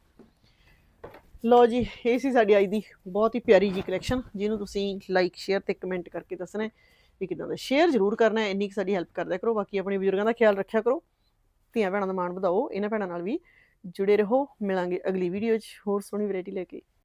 S1: ਲਓ ਜੀ, ਇਹ ਸੀ ਸਾਡੀ ਅੱਜ ਦੀ ਬਹੁਤ ਹੀ ਪਿਆਰੀ ਜੀ ਕਲੈਕਸ਼ਨ ਜਿਹਨੂੰ ਤੁਸੀਂ ਲਾਈਕ ਸ਼ੇਅਰ ਤੇ ਕਮੈਂਟ ਕਰਕੇ ਦੱਸਣਾ ਵੀ ਕਿਦਾਂ ਦਾ ਸ਼ੇਅਰ ਜ਼ਰੂਰ ਕਰਨਾ ਹੈ, ਇੰਨੀ ਕੁ ਸਾਡੀ ਹੈਲਪ ਕਰਦਿਆ ਕਰੋ, ਬਾਕੀ ਆਪਣੇ ਬਜ਼ੁਰਗਾਂ ਦਾ ਖਿਆਲ ਰੱਖਿਆ ਕਰੋ ਧੀਆਂ ਭੈਣਾਂ ਦਾ ਮਾਣ ਵਧਾਓ, ਇਹਨਾਂ ਭੈਣਾਂ ਨਾਲ ਵੀ ਜੁੜੇ ਰਹੋ, ਮਿਲਾਂਗੇ ਅਗਲੀ ਵੀਡੀਓ 'ਚ ਹੋਰ ਸੋਹਣੀ ਵੈਰਾਈਟੀ ਲੈ ਕੇ।